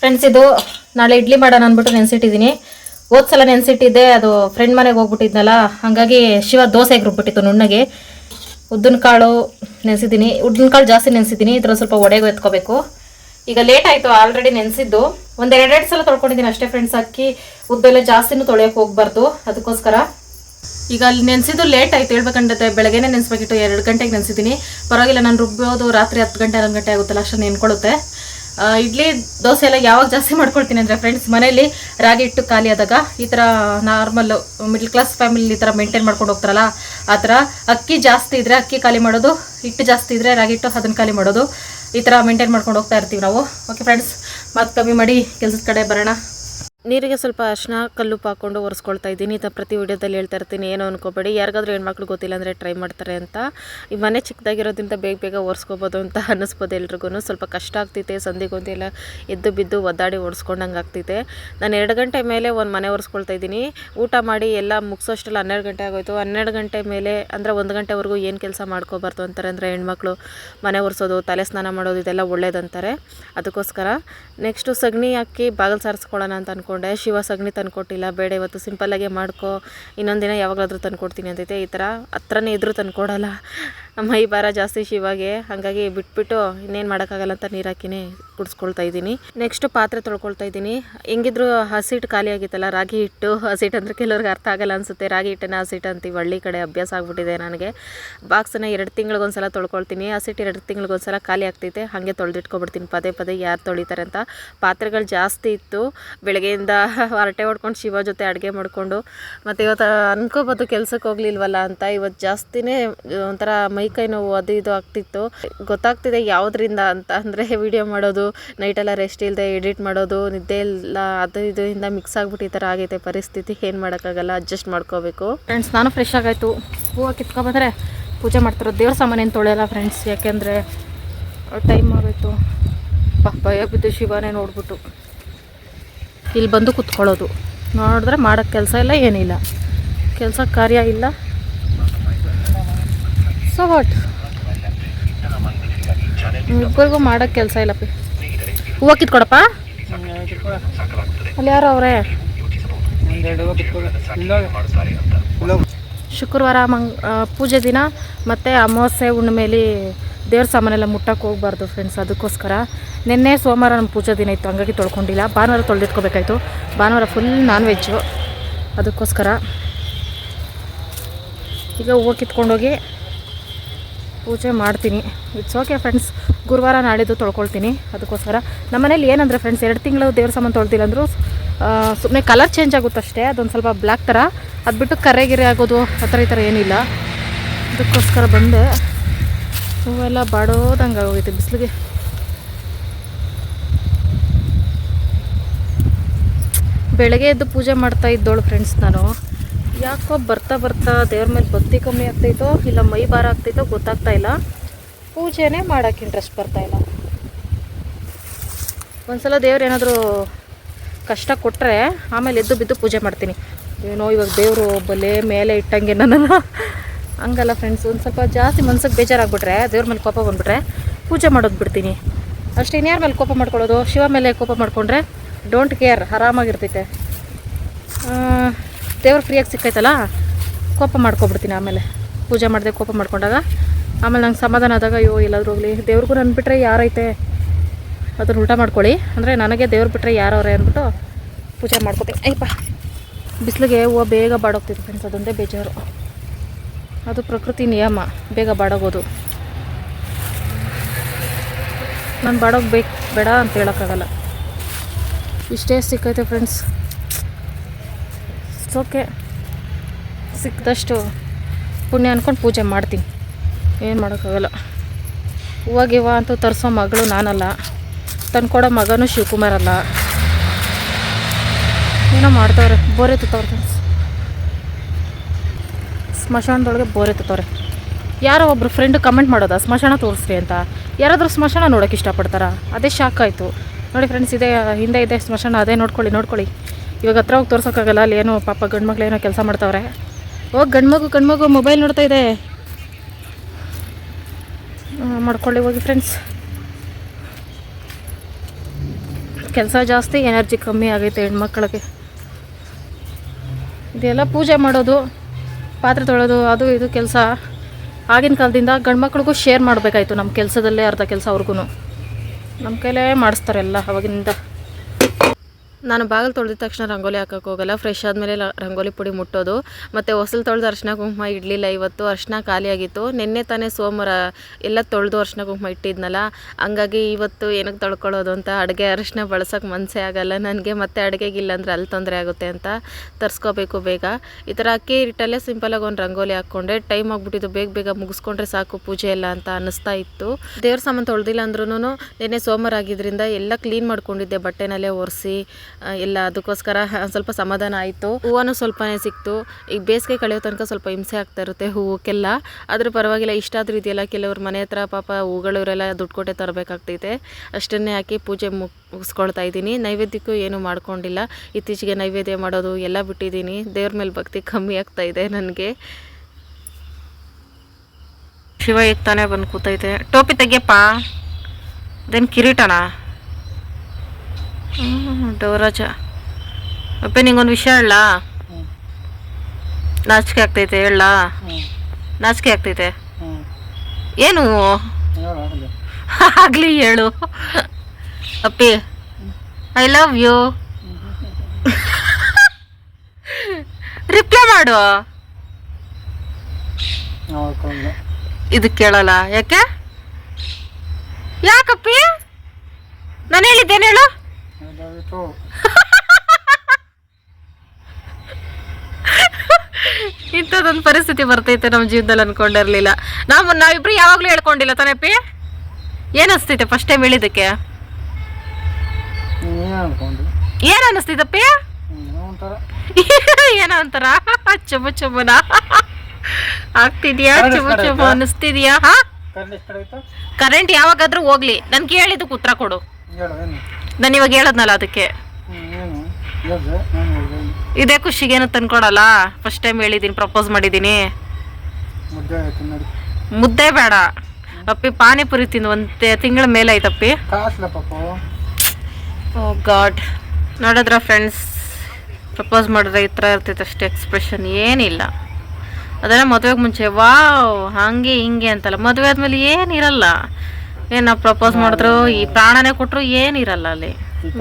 ಫ್ರೆಂಡ್ಸ್ ಇದು ನಾಳೆ ಇಡ್ಲಿ ಮಾಡೋಣ ಅಂದ್ಬಿಟ್ಟು ನೆನೆಸಿಟ್ಟಿದ್ದೀನಿ ಹೋದ ಸಲ ನೆನೆಸಿಟ್ಟಿದ್ದೆ, ಅದು ಫ್ರೆಂಡ್ ಮನೆಗೆ ಹೋಗ್ಬಿಟ್ಟಿದ್ನಲ್ಲ, ಹಾಗಾಗಿ ಶಿವ ದೋಸೆಗೆ ರುಬ್ಬಿಟ್ಟಿತ್ತು ನುಣ್ಣಗೆ. ಉದ್ದಿನ ಕಾಳು ನೆನೆಸಿದ್ದೀನಿ ಉದ್ದಿನ ಕಾಳು ಜಾಸ್ತಿ ನೆನೆಸಿದ್ದೀನಿ, ಇದ್ರಲ್ಲಿ ಸ್ವಲ್ಪ ಒಡೆಗೂ ಎತ್ಕೋಬೇಕು. ಈಗ ಲೇಟ್ ಆಯ್ತು ಆಲ್ರೆಡಿ ನೆನೆಸಿದ್ದು. ಒಂದು ಎರಡೆರಡು ಸಲ ತೊಳ್ಕೊಂಡಿದ್ದೀನಿ ಅಷ್ಟೇ ಫ್ರೆಂಡ್ಸ್ ಅಕ್ಕಿ ಉದ್ದೆಲ್ಲ ಜಾಸ್ತಿನೂ ತೊಳೆಯೋಕೆ ಹೋಗ್ಬಾರ್ದು. ಅದಕ್ಕೋಸ್ಕರ ಈಗ ಅಲ್ಲಿ ನೆನೆಸಿದ್ದು ಲೇಟ್ ಆಯ್ತು, ಹೇಳ್ಬೇಕಂದ್ರೆ ಬೆಳಗ್ಗೆನೇ ನೆನೆಸ್ಬೇಕಿತ್ತು, ಎರಡು ಗಂಟೆಗೆ ನೆನೆಸಿದ್ದೀನಿ. ಪರವಾಗಿಲ್ಲ, ನಾನು ರುಬ್ಬೋದು, ರಾತ್ರಿ ಹತ್ತು ಗಂಟೆ, ಹನ್ನೊಂದು ಗಂಟೆ ಆಗುತ್ತಲ್ಲ ಅಷ್ಟು ನೆನ್ಕೊಳ್ಳುತ್ತೆ ಇಡ್ಲಿ, ದೋಸೆ ಎಲ್ಲ ಯಾವಾಗ ಜಾಸ್ತಿ ಮಾಡ್ಕೊಳ್ತೀನಿ ಅಂದರೆ ಫ್ರೆಂಡ್ಸ್ ಮನೇಲಿ ರಾಗಿ ಹಿಟ್ಟು ಖಾಲಿ ಆದಾಗ ಈ ಥರ ನಾರ್ಮಲ್ ಮಿಡ್ಲ್ ಕ್ಲಾಸ್ ಫ್ಯಾಮಿಲಿ ಈ ಥರ ಮೇಂಟೈನ್ ಮಾಡ್ಕೊಂಡು ಹೋಗ್ತಾರಲ್ಲ, ಆ ಥರ ಅಕ್ಕಿ ಜಾಸ್ತಿ ಇದ್ದರೆ ಅಕ್ಕಿ ಖಾಲಿ ಮಾಡೋದು, ಹಿಟ್ಟು ಜಾಸ್ತಿ ಇದ್ದರೆ ರಾಗಿ ಹಿಟ್ಟು ಅದನ್ನು ಖಾಲಿ ಮಾಡೋದು. ಈ ಥರ ಮೇಂಟೈನ್ ಮಾಡ್ಕೊಂಡು ಹೋಗ್ತಾ ಇರ್ತೀವಿ ನಾವು. ಓಕೆ ಫ್ರೆಂಡ್ಸ್ ಮತ್ತೆ ಕಮ್ಮಿ ಮಾಡಿ, ಕೆಲಸದ ಕಡೆ ಬರೋಣ. ನೀರಿಗೆ ಸ್ವಲ್ಪ ಅರ್ಶಿನ ಕಲ್ಲು ಹಾಕ್ಕೊಂಡು ಒರೆಸ್ಕೊಳ್ತಾ ಇದ್ದೀನಿ. ಇದು ಪ್ರತಿ ವಿಡಿಯೋದಲ್ಲಿ ಹೇಳ್ತಾ ಇರ್ತೀನಿ. ಏನೋ ಅನ್ಕೋಬೇಡಿ. ಯಾರಿಗಾದ್ರೂ ಹೆಣ್ಮಕ್ಳು ಗೊತ್ತಿಲ್ಲ ಅಂದರೆ ಟ್ರೈ ಮಾಡ್ತಾರೆ ಅಂತ. ಈ ಮನೆ ಚಿಕ್ಕದಾಗಿರೋದ್ರಿಂದ ಬೇಗ ಬೇಗ ಒರೆಸ್ಕೋಬೋದು ಅಂತ ಅನ್ನಿಸ್ಬೋದು ಎಲ್ರಿಗೂ ಸ್ವಲ್ಪ ಕಷ್ಟ ಆಗ್ತೈತೆ ಸಂಧಿಗೊಂದಿ ಎಲ್ಲ ಎದ್ದು ಬಿದ್ದು ಒದ್ದಾಡಿ ಒರೆಸ್ಕೊಂಡಂಗೆ ಆಗ್ತೈತೆ ನಾನು ಎರಡು ಗಂಟೆ ಮೇಲೆ ಒಂದು ಮನೆ ಒರೆಸ್ಕೊಳ್ತಾ ಇದ್ದೀನಿ. ಊಟ ಮಾಡಿ ಎಲ್ಲ ಮುಗಿಸೋಷ್ಟೆಲ್ಲ ಹನ್ನೆರಡು ಗಂಟೆ ಆಗೋಯ್ತು. ಹನ್ನೆರಡು ಗಂಟೆ ಮೇಲೆ ಅಂದರೆ ಒಂದು ಗಂಟೆವರೆಗೂ ಏನು ಕೆಲಸ ಮಾಡ್ಕೋಬಾರ್ದು ಅಂತಾರೆ ಅಂದರೆ ಹೆಣ್ಮಕ್ಳು ಮನೆ ಒರೆಸೋದು, ತಲೆ ಸ್ನಾನ ಮಾಡೋದು ಇದೆಲ್ಲ ಒಳ್ಳೇದಂತಾರೆ. ಅದಕ್ಕೋಸ್ಕರ ನೆಕ್ಸ್ಟು ಸಗಣಿ ಹಾಕಿ ಬಾಗಿಲು ಸಾರಿಸ್ಕೊಳ್ಳೋಣ ಅಂತ ಅಂದ್ಕೊಂಡೆ ಶಿವ ಸಗಣಿ ತಂದ್ಕೊಟ್ಟಿಲ್ಲ, ಬೇಡ, ಇವತ್ತು ಸಿಂಪಲ್ಲಾಗೆ ಮಾಡ್ಕೋ, ಇನ್ನೊಂದು ದಿನ ಯಾವಾಗಲಾದ್ರೂ ತಂದುಕೊಡ್ತೀನಿ ಅಂತೈತೆ. ಈ ಥರ ಹತ್ರನೇ ಇದ್ದರೂ ತಂದ್ಕೊಡಲ್ಲ. ಮೈ ಭಾರ ಜಾಸ್ತಿ ಶಿವಾಗೆ, ಹಾಗಾಗಿ ಬಿಟ್ಬಿಟ್ಟು ಇನ್ನೇನು ಮಾಡೋಕ್ಕಾಗಲ್ಲ ಅಂತ ನೀರು ಹಾಕಿನೇ ಕುಡಿಸ್ಕೊಳ್ತಾ ಇದ್ದೀನಿ. ನೆಕ್ಸ್ಟ್ ಪಾತ್ರೆ ತೊಳ್ಕೊಳ್ತಾ ಇದ್ದೀನಿ. ಹೆಂಗಿದ್ರು ಹಸಿಟ್ಟು ಖಾಲಿ ಆಗಿತ್ತಲ್ಲ, ರಾಗಿ ಹಿಟ್ಟು ಹಸಿಟ್ಟು ಅಂದರೆ ಕೆಲವ್ರಿಗೆ ಅರ್ಥ ಆಗಲ್ಲ ಅನಿಸುತ್ತೆ. ರಾಗಿ ಹಿಟ್ಟನ್ನು ಹಸಿಟ್ಟು ಅಂತೀವಿ. ಹಳ್ಳಿ ಕಡೆ ಅಭ್ಯಾಸ ಆಗಿಬಿಟ್ಟಿದೆ ನನಗೆ. ಬಾಕ್ಸನ್ನು ಎರಡು ತಿಂಗಳಿಗೊಂದ್ಸಲ ತೊಳ್ಕೊಳ್ತೀನಿ. ಹಸಿಟ್ಟು ಎರಡು ತಿಂಗಳಿಗೊಂದ್ಸಲ ಖಾಲಿ ಆಗ್ತೈತೆ. ಹಾಗೆ ತೊಳೆದಿಟ್ಕೊಬಿಡ್ತೀನಿ. ಪದೇ ಪದೇ ಯಾರು ತೊಳಿತಾರೆ ಅಂತ. ಪಾತ್ರೆಗಳು ಜಾಸ್ತಿ ಇತ್ತು. ಬೆಳಗ್ಗೆಯಿಂದ ಹರಟೆ ಹೊಡ್ಕೊಂಡು ಶಿವ ಜೊತೆ ಅಡುಗೆ ಮಾಡಿಕೊಂಡು ಮತ್ತು ಇವತ್ತು ಅನ್ಕೋಬೋದು ಕೆಲಸಕ್ಕೆ ಹೋಗ್ಲಿಲ್ವಲ್ಲ ಅಂತ, ಇವತ್ತು ಜಾಸ್ತಿನೇ ಒಂಥರ ಮೈ ಕೈ ನೋವು ಅದು ಇದು ಆಗ್ತಿತ್ತು. ಗೊತ್ತಾಗ್ತಿದೆ ಯಾವುದರಿಂದ ಅಂತ. ಅಂದರೆ ವಿಡಿಯೋ ಮಾಡೋದು ನೈಟೆಲ್ಲ ರೆಸ್ಟ್ ಇಲ್ಲದೆ ಎಡಿಟ್ ಮಾಡೋದು, ನಿದ್ದೆ ಇಲ್ಲ, ಅದು ಇದರಿಂದ ಮಿಕ್ಸ್ ಆಗಿಬಿಟ್ಟು ಈ ಥರ ಆಗೈತೆ ಪರಿಸ್ಥಿತಿ. ಏನು ಮಾಡೋಕ್ಕಾಗಲ್ಲ ಅಡ್ಜಸ್ಟ್ ಮಾಡ್ಕೋಬೇಕು. ಫ್ರೆಂಡ್ಸ್ ನಾನು ಫ್ರೆಶ್ ಆಗಾಯಿತು. ಹೂವು ಕಿತ್ಕೊಬಂದರೆ ಪೂಜೆ ಮಾಡ್ತಿರೋ ದೇವ್ರ ಸಾಮಾನೇನು ತೊಳೆಯಲ್ಲ ಫ್ರೆಂಡ್ಸ್ ಯಾಕೆಂದರೆ ಟೈಮ್ ಆಗೋಯ್ತು. ಭಯ ಬಿದ್ದು ಶಿವನೇ ನೋಡ್ಬಿಟ್ಟು. ಇಲ್ಲಿ ಬಂದು ಕುತ್ಕೊಳ್ಳೋದು. ನೋಡಿದ್ರೆ ಮಾಡೋಕ್ಕೆ ಕೆಲಸ ಇಲ್ಲ, ಏನಿಲ್ಲ. ಕೆಲಸ ಕಾರ್ಯ ಇಲ್ಲ. ಸೊ ವಾಟ್ ಇಬ್ಬರಿಗೂ ಕೆಲಸ ಇಲ್ಲ ಪಿ. ಹೂವು ಕಿತ್ಕೊಡಪ್ಪ? ಅಲ್ಲಿ ಯಾರು ಅವರೇ? ಶುಕ್ರವಾರ ಮಂಗ್ ಪೂಜೆ ದಿನ ಮತ್ತು ಅಮಾವಾಸ್ಯೆ ಹುಣ್ಣಿಮೆಲಿ ದೇವ್ರ ಸಾಮಾನೆಲ್ಲ ಮುಟ್ಟಕ್ಕೆ ಹೋಗ್ಬಾರ್ದು ಫ್ರೆಂಡ್ಸ್ ಅದಕ್ಕೋಸ್ಕರ. ನಿನ್ನೆ ಸೋಮವಾರ ನಮ್ಮ ಪೂಜೆ ದಿನ ಇತ್ತು, ಹಂಗಾಗಿ ತೊಳ್ಕೊಂಡಿಲ್ಲ. ಭಾನುವಾರ ತೊಳೆದಿಟ್ಕೋಬೇಕಾಯ್ತು. ಭಾನುವಾರ ಫುಲ್ ನಾನ್ ವೆಜ್ಜು ಅದಕ್ಕೋಸ್ಕರ. ಈಗ ಹೂವು ಕಿತ್ಕೊಂಡೋಗಿ ಪೂಜೆ ಮಾಡ್ತೀನಿ. ಇಟ್ಸ್ ಓಕೆ ಫ್ರೆಂಡ್ಸ್ ಗುರುವಾರ ನಾಳಿದ್ದು ತೊಳ್ಕೊಳ್ತೀನಿ. ಅದಕ್ಕೋಸ್ಕರ ನಮ್ಮನೇಲಿ ಏನಂದರೆ ಫ್ರೆಂಡ್ಸ್ ಎರಡು ತಿಂಗಳು ದೇವ್ರ ಸಾಮಾನು ತೊಳ್ತಿಲ್ಲ ಅಂದರೂ ಸುಮ್ಮನೆ ಕಲರ್ ಚೇಂಜ್ ಆಗುತ್ತಷ್ಟೇ, ಅದೊಂದು ಸ್ವಲ್ಪ ಬ್ಲ್ಯಾಕ್ ಥರ ಅದು ಬಿಟ್ಟು ಕರೆ ಗಿರೆ ಆಗೋದು, ಆ ಥರ ಈ ಥರ ಏನಿಲ್ಲ. ಅದಕ್ಕೋಸ್ಕರ ಬಂದೆ. ಹೂವೆಲ್ಲ ಬಾಡೋದಂಗೆ ಆಗೋಗೈತೆ ಬಿಸಿಲಿಗೆ. ಬೆಳಗ್ಗೆ ಎದ್ದು ಪೂಜೆ ಮಾಡ್ತಾ ಇದ್ದೋಳು ಫ್ರೆಂಡ್ಸ್ ನಾನು. ಯಾಕೋ ಬರ್ತಾ ಬರ್ತಾ ದೇವ್ರ ಮೇಲೆ ಭಕ್ತಿ ಕಮ್ಮಿ ಆಗ್ತೈತೋ ಇಲ್ಲ ಮೈ ಭಾರ ಆಗ್ತೈತೋ ಗೊತ್ತಾಗ್ತಾ ಇಲ್ಲ. ಪೂಜೆನೇ ಮಾಡೋಕ್ಕೆ ಇಂಟ್ರೆಸ್ಟ್ ಬರ್ತಾ ಇಲ್ಲ. ಒಂದ್ಸಲ ದೇವ್ರು ಏನಾದರೂ ಕಷ್ಟ ಕೊಟ್ಟರೆ ಆಮೇಲೆ ಎದ್ದು ಬಿದ್ದು ಪೂಜೆ ಮಾಡ್ತೀನಿ. ಏನೋ ಇವಾಗ ದೇವರು ಬಲೆ ಮೇಲೆ ಇಟ್ಟಂಗೆ ನಾನು ಹಂಗಲ್ಲ ಫ್ರೆಂಡ್ಸ್ ಒಂದು ಸ್ವಲ್ಪ ಜಾಸ್ತಿ ಮನ್ಸಿಗೆ ಬೇಜಾರಾಗ್ಬಿಟ್ರೆ, ದೇವ್ರ ಮೇಲೆ ಕೋಪ ಬಂದ್ಬಿಟ್ರೆ ಪೂಜೆ ಮಾಡೋದು ಬಿಡ್ತೀನಿ. ಅಷ್ಟೇ ಇನ್ಯಾರ ಮೇಲೆ ಕೋಪ ಮಾಡ್ಕೊಳ್ಳೋದು? ಶಿವ ಮೇಲೆ ಕೋಪ ಮಾಡ್ಕೊಂಡ್ರೆ ಡೋಂಟ್ ಕೇರ್ ಆರಾಮಾಗಿರ್ತೈತೆ. ದೇವ್ರು ಫ್ರೀಯಾಗಿ ಸಿಕ್ಕೈತಲ್ಲ, ಕೋಪ ಮಾಡ್ಕೊಬಿಡ್ತೀನಿ ಆಮೇಲೆ. ಪೂಜೆ ಮಾಡಿದೆ ಕೋಪ ಮಾಡ್ಕೊಂಡಾಗ, ಆಮೇಲೆ ನಂಗೆ ಸಮಾಧಾನ ಆದಾಗ, ಅಯ್ಯೋ, ಎಲ್ಲಾದರೂ ಹೋಗಲಿ. ದೇವ್ರಿಗೂ ನನ್ನ ಬಿಟ್ಟರೆ ಯಾರೈತೆ? ಅದನ್ನ ಊಟ ಮಾಡ್ಕೊಳ್ಳಿ. ಅಂದರೆ ನನಗೆ ದೇವ್ರು ಬಿಟ್ಟರೆ ಯಾರವ್ರೆ ಅಂದ್ಬಿಟ್ಟು ಪೂಜೆ ಮಾಡ್ಕೊತೀನಿ. ಅಯ್ಯಪ್ಪ, ಬಿಸಿಲಿಗೆ ಹೂವು ಬೇಗ ಬಾಡೋಗ್ತಿತ್ತು ಫ್ರೆಂಡ್ಸ್ ಅದೊಂದೇ ಬೇಜಾರು. ಅದು ಪ್ರಕೃತಿ ನಿಯಮ. ಬೇಗ ಬಾಡೋಗೋದು. ನಾನು ಬಾಡೋಗ್ಬೇಕು ಬೇಡ ಅಂತ ಹೇಳೋಕ್ಕಾಗಲ್ಲ. ಇಷ್ಟೇ ಸಿಕ್ಕೈತೆ ಫ್ರೆಂಡ್ಸ್ ಓಕೆ ಸಿಕ್ಕದಷ್ಟು ಪುಣ್ಯ ಅಂದ್ಕೊಂಡು ಪೂಜೆ ಮಾಡ್ತೀನಿ. ಏನು ಮಾಡೋಕ್ಕಾಗಲ್ಲ. ಹೂವು ಗಿವ ಅಂತೂ ತರಿಸೋ ಮಗಳು ನಾನಲ್ಲ. ತಂದ್ಕೊಡೋ ಮಗನೂ ಶಿವಕುಮಾರ್ ಅಲ್ಲ ಏನೋ ಮಾಡ್ತವ್ರೆ, ಬೋರೆ ತುತ್ತವ್ರೆ ಸ್ಮಶಾನದೊಳಗೆ ಬೋರೆ ತುತ್ತವ್ರೆ ಯಾರೋ ಒಬ್ಬರು ಫ್ರೆಂಡ್ ಕಮೆಂಟ್ ಮಾಡೋದ? ಸ್ಮಶಾನ ತೋರಿಸ್ರಿ ಅಂತ. ಯಾರಾದರೂ ಸ್ಮಶಾನ ನೋಡೋಕೆ ಇಷ್ಟಪಡ್ತಾರಾ? ಅದೇ ಶಾಕ್ ಆಯಿತು. ನೋಡಿ ಫ್ರೆಂಡ್ಸ್ ಇದೆ, ಹಿಂದೆ ಇದೆ ಸ್ಮಶಾನ, ಅದೇ ನೋಡ್ಕೊಳ್ಳಿ ನೋಡ್ಕೊಳ್ಳಿ. ಇವಾಗ ಹತ್ರ ಹೋಗಿ ತೋರ್ಸೋಕ್ಕಾಗಲ್ಲ, ಅಲ್ಲಿ ಏನೋ ಪಾಪ ಗಂಡು ಏನೋ ಕೆಲಸ ಮಾಡ್ತಾವ್ರೆ. ಹೋಗಿ ಗಂಡು ಮಗು ಗಂಡು ಮಗು ಮೊಬೈಲ್ ನೋಡ್ತಾ ಇದೆ. ಮಾಡ್ಕೊಳ್ಳಿ ಹೋಗಿ ಫ್ರೆಂಡ್ಸ್ ಕೆಲಸ ಜಾಸ್ತಿ ಎನರ್ಜಿ ಕಮ್ಮಿ ಆಗೈತೆ ಹೆಣ್ಮಕ್ಳಿಗೆ. ಇದೆಲ್ಲ ಪೂಜೆ ಮಾಡೋದು, ಪಾತ್ರೆ ತೊಳೋದು, ಅದು ಇದು ಕೆಲಸ. ಆಗಿನ ಕಾಲದಿಂದ ಗಂಡ್ಮಕ್ಳಿಗೂ ಶೇರ್ ಮಾಡಬೇಕಾಯ್ತು ನಮ್ಮ ಕೆಲಸದಲ್ಲೇ ಅರ್ಧ ಕೆಲಸ ಅವ್ರಿಗೂ ನಮ್ಮ ಕೈಲೇ ಮಾಡಿಸ್ತಾರೆ ಎಲ್ಲ ಅವಾಗಿನಿಂದ ನಾನು ಬಾಗಿಲು ತೊಳೆದ ತಕ್ಷಣ ರಂಗೋಲಿ ಹಾಕಕ್ಕೆ ಹೋಗಲ್ಲ. ಫ್ರೆಶ್ ಆದಮೇಲೆ ರಂಗೋಲಿ ಪುಡಿ ಮುಟ್ಟೋದು. ಮತ್ತು ಹೊಸಲು ತೊಳೆದು ಅರ್ಶಿನ ಕುಂಕುಮ ಇಡಲಿಲ್ಲ. ಇವತ್ತು ಅರ್ಶಿನ ಖಾಲಿಯಾಗಿತ್ತು. ನಿನ್ನೆ ತಾನೇ ಸೋಮವಾರ ಎಲ್ಲ ತೊಳೆದು ಅರ್ಶಿನ ಕುಂಕುಮ ಇಟ್ಟಿದ್ನಲ್ಲ. ಹಂಗಾಗಿ ಇವತ್ತು ಏನಕ್ಕೆ ತೊಳ್ಕೊಳ್ಳೋದು ಅಂತ ಅಡುಗೆ ಅರಿಶಿನ ಬಳಸೋಕೆ ಮನಸ್ಸೇ ಆಗಲ್ಲ. ನನಗೆ ಮತ್ತೆ ಅಡುಗೆಗಿಲ್ಲ ಅಂದರೆ ಅಲ್ಲಿ ತೊಂದರೆ ಆಗುತ್ತೆ ಅಂತ ತರಿಸ್ಕೋಬೇಕು ಬೇಗ. ಈ ಥರ ಅಕ್ಕಿ ಹಿಟ್ಟಲ್ಲೇ ಸಿಂಪಲಾಗಿ ಒಂದು ರಂಗೋಲಿ ಹಾಕ್ಕೊಂಡೆ. ಟೈಮ್ ಆಗಿಬಿಟ್ಟಿದ್ದು. ಬೇಗ ಬೇಗ ಮುಗಿಸ್ಕೊಂಡ್ರೆ ಸಾಕು ಪೂಜೆ ಎಲ್ಲ ಅಂತ ಅನ್ನಿಸ್ತಾ ಇತ್ತು. ದೇವ್ರ ಸಾಮಾನು ತೊಳೆದಿಲ್ಲ ಅಂದ್ರೂ ನಿನ್ನೆ ಸೋಮವಾರ ಆಗಿದ್ದರಿಂದ ಎಲ್ಲ ಕ್ಲೀನ್ ಮಾಡ್ಕೊಂಡಿದ್ದೆ. ಬಟ್ಟೆನಲ್ಲೇ ಒರೆಸಿ ಎಲ್ಲ ಅದಕ್ಕೋಸ್ಕರ ಸ್ವಲ್ಪ ಸಮಾಧಾನ ಆಯಿತು. ಹೂವನು ಸ್ವಲ್ಪನೇ ಸಿಕ್ತು. ಈಗ ಬೇಸಿಗೆ ಕಳೆಯೋ ತನಕ ಸ್ವಲ್ಪ ಹಿಂಸೆ ಆಗ್ತಾ ಇರುತ್ತೆ ಹೂವಕ್ಕೆಲ್ಲ. ಆದರೂ ಪರವಾಗಿಲ್ಲ ಇಷ್ಟ ಆದ್ರೂ ಇದೆಯಲ್ಲ, ಕೆಲವ್ರ ಮನೆ ಹತ್ರ ಪಾಪ ಹೂಗಳವರೆಲ್ಲ ದುಡ್ಡು ಕೊಟ್ಟೆ ತರಬೇಕಾಗ್ತೈತೆ. ಅಷ್ಟನ್ನೇ ಹಾಕಿ ಪೂಜೆ ಮುಗ್ ಮುಗಿಸ್ಕೊಳ್ತಾ ಇದ್ದೀನಿ. ನೈವೇದ್ಯಕ್ಕೂ ಏನೂ ಮಾಡ್ಕೊಂಡಿಲ್ಲ. ಇತ್ತೀಚೆಗೆ ನೈವೇದ್ಯ ಮಾಡೋದು ಎಲ್ಲ ಬಿಟ್ಟಿದ್ದೀನಿ. ದೇವ್ರ ಮೇಲೆ ಭಕ್ತಿ ಕಮ್ಮಿ ಆಗ್ತಾ ಇದೆ ನನಗೆ. ಶಿವ ಈಗ ಬಂದು ಕೂತೈತೆ. ಟೋಪಿ ತೆಗಿಯಪ್ಪ. ದೆನ್ ಕಿರೀಟನಾ? ಹ್ಮ್, ದೇವರಾಜ ಅಪ್ಪ ನಿಂಗೊಂದು ವಿಷಯ ಹೇಳ ನಾಚಿಕೆ ಆಗ್ತೈತೆ ಹೇಳ ನಾಚಿಕೆ ಆಗ್ತೈತೆ. ಏನು? ಆಗ್ಲಿ. ಹೇಳು. ಅಪ್ಪಿ ಐ ಲವ್ ಯು ರಿಪ್ಲೈ ಮಾಡು. ಇದು ಕೇಳಲ್ಲ. ಯಾಕೆ? ಯಾಕಪ್ಪಿ? ನಾನು ಹೇಳಿದ್ದೇನೆ ಹೇಳು? ಇಂಥದ್ದೊಂದು ಪರಿಸ್ಥಿತಿ ಬರ್ತೈತೆ ನಮ್ಮ ಜೀವನದಲ್ಲಿ ಅನ್ಕೊಂಡಿರ್ಲಿಲ್ಲ. ನಾವು ನಾವಿಬ್ರು ಯಾವಾಗಲೂ ಹೇಳ್ಕೊಂಡಿಲ್ಲ ತನಪ್ಪಿ ಏನು ಅನಿಸ್ತೈತೆ ಫಸ್ಟ್ ಟೈಮ್ ಹೇಳಿದ್ದಕ್ಕೆ? ಏನು ಏನು ಅನಿಸ್ತೈತಪ್ಪಿ ಏನೋ ಒಂಥರ. ಏನೋ ಅಂತಾರ ಚುಮ ಚುಬುನ ಆಗ್ತಿದ್ಯಾ? ಚುಮ ಚುಮ ಅನಿಸ್ತಿದ್ಯಾ? ಹಾ? ಕರೆಂಟ್ ಯಾವಾಗಾದ್ರೂ ಹೋಗ್ಲಿ. ನನ್ಗೆ ಹೇಳಿದಕ್ಕೆ ಉತ್ತರ ಕೊಡು. ಏನು? ನಾನು ಇವಾಗ ಹೇಳದ್ನಲ್ಲ ಅದಕ್ಕೆ. ಏನು ಇದೇ ಖುಷಿಗೇನು ತಂದ್ಕೊಡಲ್ಲ? ಫಸ್ಟ್ ಟೈಮ್ ಹೇಳಿದ್ದೀನಿ ಪ್ರಪೋಸ್ ಮಾಡಿದ್ದೀನಿ ಮುದ್ದೆ ಬೇಡ. ಅಪ್ಪಿ ಪಾನಿಪುರಿ ತಿಂದು ಒಂದು ತಿಂಗಳ ಮೇಲೆ ಆಯ್ತಪ್ಪಿ. ಓ ಗಾಡ್ ನೋಡಿದ್ರ ಫ್ರೆಂಡ್ಸ್ ಪ್ರಪೋಸ್ ಮಾಡಿದ್ರೆ ಈ ಥರ ಇರ್ತೈತೆ ಅಷ್ಟೇ ಎಕ್ಸ್ಪ್ರೆಷನ್ ಏನಿಲ್ಲ. ಅದೆಲ್ಲ ಮದುವೆಗೆ ಮುಂಚೆ, ವಾವ್, ಹಾಗೆ, ಹಿಂಗೆ ಅಂತಲ್ಲ. ಮದುವೆ ಆದಮೇಲೆ ಏನಿರಲ್ಲ. ಏನು ಪ್ರಪೋಸ್ ಮಾಡಿದ್ರು ಈ ಪ್ರಾಣನೇ ಕೊಟ್ಟರು ಏನಿರಲ್ಲ ಅಲ್ಲಿ.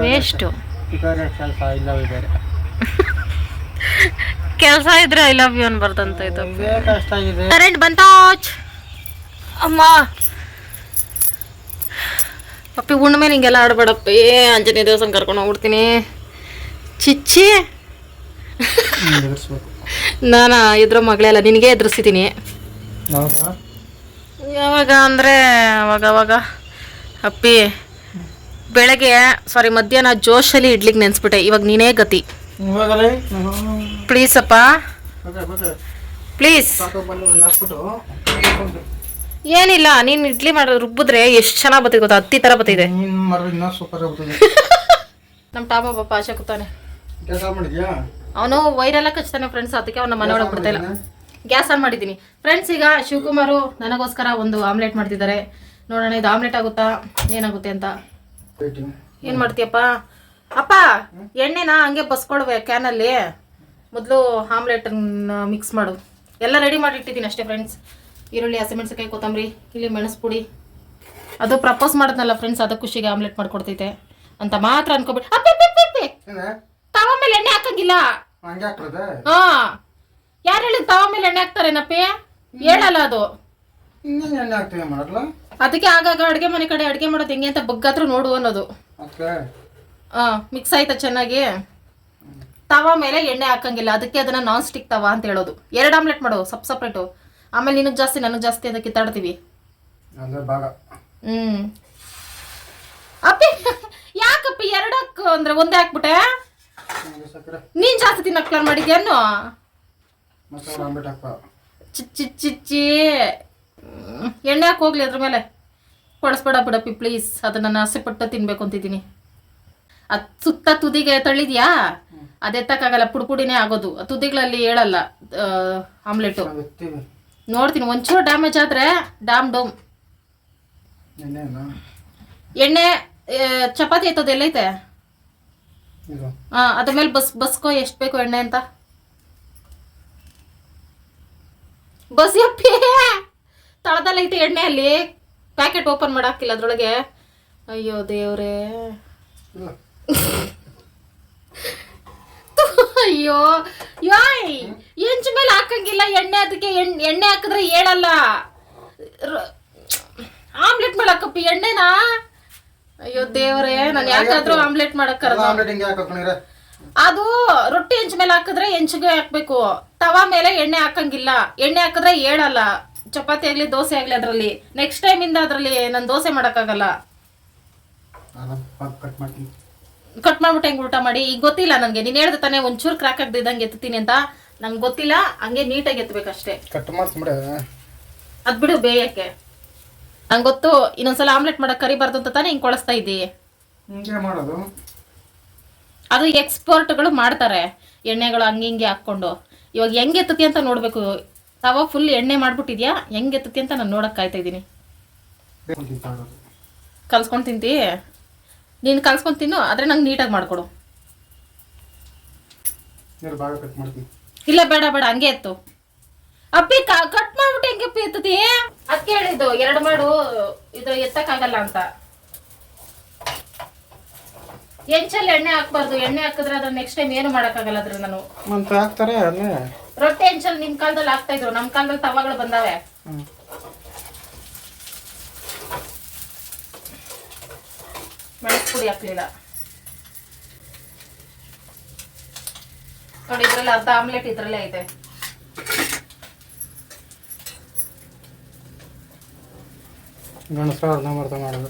ವೇಸ್ಟು ಕೆಲಸ ಇದ್ರೆ ಐ ಲವ್ ಯು ಅನ್ಬಾರ್ದಂತ ಇದು. ಕರೆಂಟ್ ಬಂತಾಚ್ ಅಮ್ಮ. ಪಪ್ಪಿ ಉಣ್ಮೆ ನಿಂಗೆಲ್ಲ ಆಡ್ಬೇಡಪ್ಪಿ. ಆಂಜನೇಯ ದೇವಸ್ಥಾನ ಕರ್ಕೊಂಡು ಹೋಗ್ಬಿಡ್ತೀನಿ. ಚಿಚ್ಚಿ. ನಾನಾ ಇದ್ರ ಮಗಳೆಲ್ಲ ನಿನಗೆ ಎದುರಿಸಿದ್ದೀನಿ ಹೌದಾ? ಯಾವಾಗ ಅಂದರೆ ಅವಾಗ ಅವಾಗ ಅಪ್ಪಿ ಬೆಳಗ್ಗೆ ಸಾರಿ ಮಧ್ಯಾಹ್ನ ಜೋಶಲ್ಲಿ ಇಡ್ಲಿಕ್ಕೆ ನೆನೆಸ್ಬಿಟ್ಟೆ. ಇವಾಗ ನೀನೇ ಗತಿ. ಪ್ಲೀಸ್ ಅಪ್ಪ. ಪ್ಲೀಸ್ ಏನಿಲ್ಲ ನೀನು ಇಡ್ಲಿ ಮಾಡ ರುಬ್ಬಿದ್ರೆ ಎಷ್ಟು ಚೆನ್ನಾಗಿ ಬತ್ತಿದೆ ಗೊತ್ತಾ? ಹತ್ತಿ ಥರ ಬತ್ತಿದೆ. ನಮ್ಮ ಟಾಪ ಪಾಪ ಆಶೆ ಕೂತಾನೆ. ಅವನು ವೈರೆಲ್ಲ ಕಚ್ತಾನೆ ಫ್ರೆಂಡ್ಸ್ ಅದಕ್ಕೆ ಅವನ ಮನೆ ಒಳಗೆ ಬಿಡ್ತಾ ಇಲ್ಲ. ಗ್ಯಾಸ್ ಆನ್ ಮಾಡಿದ್ದೀನಿ. ಫ್ರೆಂಡ್ಸ್ ಈಗ ಶಿವಕುಮಾರು ನನಗೋಸ್ಕರ ಒಂದು ಆಮ್ಲೆಟ್ ಮಾಡ್ತಿದ್ದಾರೆ. ನೋಡೋಣ ಇದು ಆಮ್ಲೆಟ್ ಆಗುತ್ತಾ? ಏನಾಗುತ್ತೆ ಅಂತ. ಏನು ಮಾಡ್ತೀಯಪ್ಪ? ಅಪ್ಪ ಎಣ್ಣೆನ ಹಂಗೆ ಬಸ್ಕೊಳ್ವೆ ಕ್ಯಾನಲ್ಲಿ ಮೊದಲು ಆಮ್ಲೆಟ್ ಮಿಕ್ಸ್ ಮಾಡು. ಎಲ್ಲ ರೆಡಿ ಮಾಡಿ ಇಟ್ಟಿದ್ದೀನಿ ಅಷ್ಟೇ ಫ್ರೆಂಡ್ಸ್ ಈರುಳ್ಳಿ ಹಸಿಮೆಣಸಿಕಾಯಿ ಕೊತ್ತಂಬರಿ ಇಲ್ಲಿ ಮೆಣಸು ಪುಡಿ ಅದು ಪ್ರಪೋಸ್ ಮಾಡಿದ್ನಲ್ಲ ಫ್ರೆಂಡ್ಸ್ ಅದಕ್ಕೆ ಖುಷಿಗೆ ಆಮ್ಲೆಟ್ ಮಾಡ್ಕೊಡ್ತೈತೆ. ಅಂತ ಮಾತ್ರ ಅನ್ಕೋಬಿಟ್ಟು ತವ ಮೇಲೆ ಎಣ್ಣೆ ಹಾಕಂಗಿಲ್ಲ. ಹಾ. ಯಾರು ಹೇಳಿದ್ ತವ ಮೇಲೆ ಎಣ್ಣೆ ಹಾಕ್ತಾರೇನಪ್ಪಿ ಹೇಳಲ್ಲ ಅದು. ಇನ್ನೇನು ಎಣ್ಣೆ ಹಾಕ್ತೀವಿ ಮಾಡಲ್ಲ ಅದಕ್ಕೆ ಆಗಾಗ ಅಡುಗೆ ಮನೆ ಕಡೆ ಅಡುಗೆ ಮಾಡೋದು ಹೆಂಗೆ ಅಂತ ಬಗ್ಗಾತ್ರ ನೋಡು ಅನ್ನೋದು. ಅದಕ್ಕೆ ಹಾ ಮಿಕ್ಸ್ ಆಯ್ತಾ ಚೆನ್ನಾಗಿ? ತವ ಮೇಲೆ ಎಣ್ಣೆ ಹಾಕಂಗಿಲ್ಲ. ಅದಕ್ಕೆ ಅದನ್ನ ನಾನ್ ಸ್ಟಿಕ್ ತವ ಅಂತ ಹೇಳೋದು. ಎರಡು ಆಮ್ಲೆಟ್ ಮಾಡು ಸಪ್ ಸಪ್ರೇಟು. ಆಮೇಲೆ ನಿನಗೆ ಜಾಸ್ತಿ ನನಗೆ ಜಾಸ್ತಿ ಅಂತ ಕಿತ್ತಾಡ್ತೀವಿ. ಭಾಗ. ಹ್ಮ್. ಅಪ್ಪಿ ಯಾಕಪ್ಪಿ ಎರಡಕ್ಕೆ ಅಂದ್ರೆ ಒಂದೇ ಹಾಕ್ಬಿಟ್ಟೆ? ನೀನ್ ಜಾಸ್ತಿ ತಿನ್ನಕ್ ಪ್ಲಾನ್ ಮಾಡಿದ್ಯಾನು ಮಸಾಲೆ ಆಮ್ಲೆಟ್ ಹಾಕ ಚಿಚ್ಚಿ ಚಿಚ್ಚಿ ಎಣ್ಣೆ ಹಾಕಿ ಹೋಗ್ಲಿ ಅದ್ರ ಮೇಲೆ. ಕೊಡಿಸ್ಬೇಡ ಬಿಡಪ್ಪಿ ಪ್ಲೀಸ್ ಅದನ್ನ ನಾನು ಆಸೆ ಪಟ್ಟು ತಿನ್ಬೇಕು ಅಂತಿದ್ದೀನಿ. ಅದು ಸುತ್ತ ತುದಿಗೆ ತಳ್ಳಿದ್ಯಾ? ಅದು ಎತ್ತಕ್ಕಾಗಲ್ಲ ಪುಡಿ ಪುಡಿನೇ ಆಗೋದು. ತುದಿಗಳಲ್ಲಿ ಹೇಳಲ್ಲ ಆಮ್ಲೆಟು. ನೋಡ್ತೀನಿ ಒಂಚೂರು ಡ್ಯಾಮೇಜ್ ಆದರೆ ಡಾಮ್ ಡೋಮ್ ಎಣ್ಣೆ ಚಪಾತಿ ಐತದ ಎಲ್ಲೈತೆ? ಹಾಂ ಅದ್ರ ಮೇಲೆ ಬಸ್ ಬಸ್ಕೋ ಎಷ್ಟು ಬೇಕು ಎಣ್ಣೆ ಅಂತ? ಬಸಿಯಪ್ಪಿ ತಳದಲ್ಲೈತೆ ಎಣ್ಣೆ ಅಲ್ಲಿ. ಪ್ಯಾಕೆಟ್ ಓಪನ್ ಮಾಡಾಕಿಲ್ಲ ಅದ್ರೊಳಗೆ. ಅಯ್ಯೋ ದೇವ್ರೇ. ಅಯ್ಯೋ. ಯಾಯ್ ಎಂಚ ಮೇಲೆ ಹಾಕಂಗಿಲ್ಲ ಎಣ್ಣೆ ಅದಕ್ಕೆ. ಎಣ್ಣೆ ಎಣ್ಣೆ ಹಾಕಿದ್ರೆ ಹೇಳಲ್ಲ. ಆಮ್ಲೆಟ್ ಮೇಲೆ ಹಾಕಪ್ಪಿ ಎಣ್ಣೆನಾ? ಅಯ್ಯೋ ದೇವ್ರೇ ನಾನು ಯಾಕಾದ್ರೂ ಆಮ್ಲೆಟ್ ಮಾಡಕ್ ಕರ್ದ ಆಮ್ಲೆಟ್ ಹಿಂಗೆ ಹಾಕೋಣಿರ ಅದು ರೊಟ್ಟಿ ಹೆಂಚು ಮೇಲೆ ಹಾಕಿದ್ರೆ ಹೆಂಚಿಗೆ ಹಾಕ್ಬೇಕು. ತವ ಮೇಲೆ ಎಣ್ಣೆ ಹಾಕಂಗಿಲ್ಲ. ಎಣ್ಣೆ ಹಾಕಿದ್ರೆ ಹೇಳಲ್ಲ ಚಪಾತಿ ಆಗ್ಲಿ ದೋಸೆ ಆಗ್ಲಿ ಅದ್ರಲ್ಲಿ. ನೆಕ್ಸ್ಟ್ ಟೈಮ್ ಇಂದ ಅದ್ರಲ್ಲಿ ನಾನು ದೋಸೆ ಮಾಡಕ್ಕಾಗಲ್ಲ. ಕಟ್ ಮಾಡ್ಬಿಟ್ಟು ಹೆಂಗ್ ಊಟ ಮಾಡಿ? ಈಗ ಗೊತ್ತಿಲ್ಲ ನನಗೆ. ನೀನು ಹೇಳ್ದೆ ತಾನೆ ಒಂಚೂರು ಕ್ರಾಕ್ ಆಗದಿದ್ದಂಗೆ ಎತ್ತೀನಿ ಅಂತ. ನಂಗೆ ಗೊತ್ತಿಲ್ಲ. ಹಂಗೆ ನೀಟಾಗಿ ಎತ್ತಬೇಕಷ್ಟೇ ಕಟ್ ಮಾಡ್ಸ್ಬಿಡೆ. ಅದ್ ಬಿಡು ಬೇಯಕ್ಕೆ. ನಂಗೆ ಗೊತ್ತು ಇನ್ನೊಂದ್ಸಲ ಆಮ್ಲೆಟ್ ಮಾಡಕ್ ಕರಿಬಾರ್ದು ಅಂತ ತಾನೇ ಹಿಂಗ್ ಕೊಳಿಸ್ತಾ ಇದ್ದಿ. ಮಾಡೋದು? ಅದು ಎಕ್ಸ್ಪರ್ಟ್ಗಳು ಮಾಡ್ತಾರೆ. ಎಣ್ಣೆಗಳು ಹಂಗೆ ಹಿಂಗೆ ಹಾಕ್ಕೊಂಡು. ಇವಾಗ ಹೆಂಗೆ ಎತ್ತತಿ ಅಂತ ನೋಡಬೇಕು. ತವ ಫುಲ್ ಎಣ್ಣೆ ಮಾಡ್ಬಿಟ್ಟಿದ್ಯಾ? ಹೆಂಗೆ ಎತ್ತತಿ ಅಂತ ನಾನು ನೋಡಕ್ ಕಾಯ್ತಾ ಇದ್ದೀನಿ. ಕಲ್ಸ್ಕೊಂಡು ತಿಂತಿ? ನೀನು ಕಲ್ಸ್ಕೊಂಡು ತಿನ್ನು ಆದರೆ ನಂಗೆ ನೀಟಾಗಿ ಮಾಡಿಕೊಡು. ಇಲ್ಲ ಬೇಡ ಬೇಡ ಹಂಗೆ ಎತ್ತು. ಅಪ್ಪಿ ಕಟ್ ಮಾಡ್ಬಿಟ್ಟು ಹೆಂಗೆ ಅಪ್ಪಿ ಎತ್ತತಿ ಅದಕ್ಕೆ ಹೇಳಿದ್ದು ಎರಡು ಮಾಡು ಇದು ಎತ್ತಕ್ಕಾಗಲ್ಲ ಅಂತ. ಎಂಚಲ್ಲಿ ಎಣ್ಣೆ ಹಾಕ್ಬಾರ್ದು. ಎಣ್ಣೆ ಹಾಕಿದ್ರೆ ಅದ್ರ ನೆಕ್ಸ್ಟ್ ಟೈಮ್ ಏನು ಮಾಡೋಕ್ಕಾಗಲ್ಲ ಅದ್ರ ನಾನು ಮಂತ್ರ ಹಾಕ್ತಾರೆ ಅಲ್ಲೇ. ರೊಟ್ಟಿ ಹೆಂಚಲ್ಲಿ ನಿಮ್ ಕಾಲದಲ್ಲಿ ಹಾಕ್ತಾ ಇದ್ರು. ನಮ್ಮ ಕಾಲದಲ್ಲಿ ತವಾಗಳು ಬಂದಾವೆ. ಮೆಣಸು ಪುಡಿ ಹಾಕ್ಲಿಲ್ಲ. ನೋಡಿ ಇದ್ರಲ್ಲಿ ಅರ್ಧ ಆಮ್ಲೆಟ್ ಇದ್ರಲ್ಲೇ ಐತೆ. ಗಣಸ ಅರ್ಧ ಮರ್ಧ ಮಾಡೋದು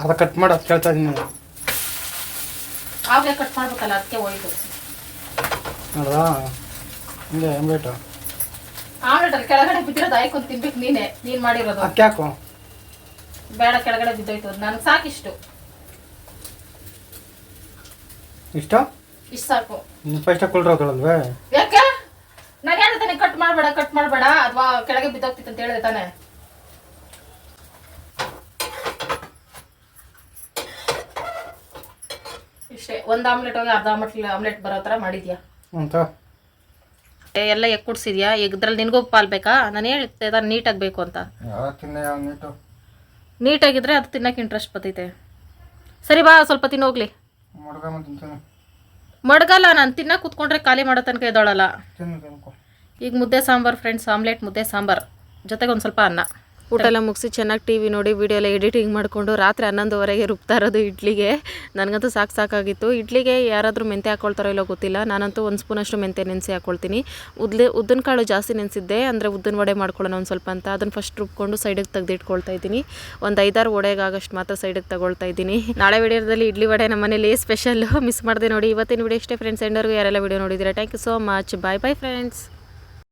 ಅರ್ಧ ಕಟ್ ಮಾಡಿ ಅದು ಕೇಳ್ತಾ ಇದ್ದೀನಿ ಆಗಲೇ ಕಟ್ ಮಾಡ್ಬೇಕಲ್ಲ ಅದಕ್ಕೆ ಹೋಯ್ತು. ನೋಡ್ದಾ ಹಿಂಗೆ ಎಂಬೇಟು ಆಮ್ಲೆಟ್ ಅಲ್ಲಿ ಕೆಳಗಡೆ ಬಿದ್ದಿರೋದು ಆಯ್ಕೊಂಡು ತಿನ್ಬೇಕು ನೀನೇ. ನೀನು ಮಾಡಿರೋದು. ಅಕ್ಕಿ ಹಾಕು ಬೇಡ ಕೆಳಗಡೆ ಬಿದ್ದೋಯ್ತು. ನನಗೆ ಸಾಕಿಷ್ಟು. ಇಷ್ಟ? ಇಷ್ಟು ಸಾಕು. ಫಸ್ಟ್ ಯಾಕೆ? ನಾನು ಹೇಳಿದೆ ಕಟ್ ಮಾಡಬೇಡ ಕಟ್ ಮಾಡಬೇಡ. ಅಥವಾ ಕೆಳಗೆ ಬಿದ್ದೋಗ್ತಿತ್ತು ಅಂತ ಹೇಳಿದೆ ತಾನೆ. ಇಷ್ಟೇ ಒಂದು ಆಮ್ಲೆಟ್ ಹೋಗಿ ಅರ್ಧ ಆಮ್ಲೆಟ್ ಆಮ್ಲೆಟ್ ಬರೋ ಥರ ಮಾಡಿದ್ಯಾ? ಅಂತ ಎಲ್ಲ ಎಗ್ ಕುಡ್ಸಿದ್ಯಾ ಇದ್ರಲ್ಲಿ ನಿನಗೂ ಪಾಲ್ ಬೇಕಾ? ನಾನು ಹೇಳ್ತೆ ನಾನು ನೀಟಾಗಿ ಬೇಕು ಅಂತ. ನೀಟಾಗಿದ್ರೆ ಅದು ತಿನ್ನಕ್ಕೆ ಇಂಟ್ರೆಸ್ಟ್ ಬರ್ತೈತೆ. ಸರಿ ಬಾ ಸ್ವಲ್ಪ ತಿನ್ನು ಹೋಗ್ಲಿ. ಮಡ್ಗಲ್ಲ ನಾನು ತಿನ್ನ ಕೂತ್ಕೊಂಡ್ರೆ ಖಾಲಿ ಮಾಡೋ ತನಕ ಎದ್ದೋಳಲ್ಲ. ತಿನ್ಕೊ. ಈಗ ಮುದ್ದೆ ಸಾಂಬಾರು ಫ್ರೆಂಡ್ಸ್ ಆಮ್ಲೆಟ್ ಮುದ್ದೆ ಸಾಂಬಾರ್. ಜೊತೆಗೆ ಒಂದು ಸ್ವಲ್ಪ ಅನ್ನ. ಊಟ ಎಲ್ಲ ಮುಗಿಸಿ ಚೆನ್ನಾಗಿ ಟಿ ವಿ ನೋಡಿ ವೀಡಿಯೋ ಎಲ್ಲ ಎಡಿಟಿಂಗ್ ಮಾಡಿಕೊಂಡು ರಾತ್ರಿ ಹನ್ನೊಂದುವರೆಗೆ ರುಬ್ತಾ ಇರೋದು ಇಡ್ಲಿಗೆ. ನನಗಂತೂ ಸಾಕು ಸಾಕಾಗಿತ್ತು. ಇಡ್ಲಿಗೆ ಯಾರಾದರೂ ಮೆಂತೆ ಹಾಕ್ಕೊಳ್ತಾರೋ ಇಲ್ಲೋ ಗೊತ್ತಿಲ್ಲ. ನಾನಂತೂ ಒಂದು ಸ್ಪೂನಷ್ಟು ಮೆಂತೆ ನೆನೆಸಿ ಹಾಕ್ಕೊಳ್ತೀನಿ ಉದ್ಲೆ, ಉದ್ದಿನ ಕಾಳು ಜಾಸ್ತಿ ನೆನೆಸಿದ್ದೆ. ಅಂದರೆ ಉದ್ದಿನ ವಡೆ ಮಾಡ್ಕೊಳ್ಳೋಣ ಒಂದು ಸ್ವಲ್ಪ ಅಂತ. ಅದನ್ನು ಫಸ್ಟ್ ರುಬ್ಕೊಂಡು ಸೈಡಿಗೆ ತೆಗೆದಿಟ್ಕೊಳ್ತಾ ಇದ್ದೀನಿ. ಒಂದು ಐದಾರು ವಡೆಗಾಗಷ್ಟು ಮಾತ್ರ ಸೈಡಿಗೆ ತಗೊಳ್ತಾ ಇದ್ದೀನಿ. ನಾಳೆ ವಿಡಿಯೋದಲ್ಲಿ ಇಡ್ಲಿ ವಡೆ ನಮ್ಮ ಮನೇಲಿ ಸ್ಪೆಷಲ್ಲು ಮಿಸ್ ಮಾಡಿದೆ ನೋಡಿ. ಇವತ್ತಿನ ವಿಡಿಯೋ ಇಷ್ಟೇ ಫ್ರೆಂಡ್ಸ್ ಎಂಡರ್ಗೂ ಯಾರೆಲ್ಲ ವಿಡಿಯೋ ನೋಡಿದ್ದೀರಾ? Thank you so much bye bye friends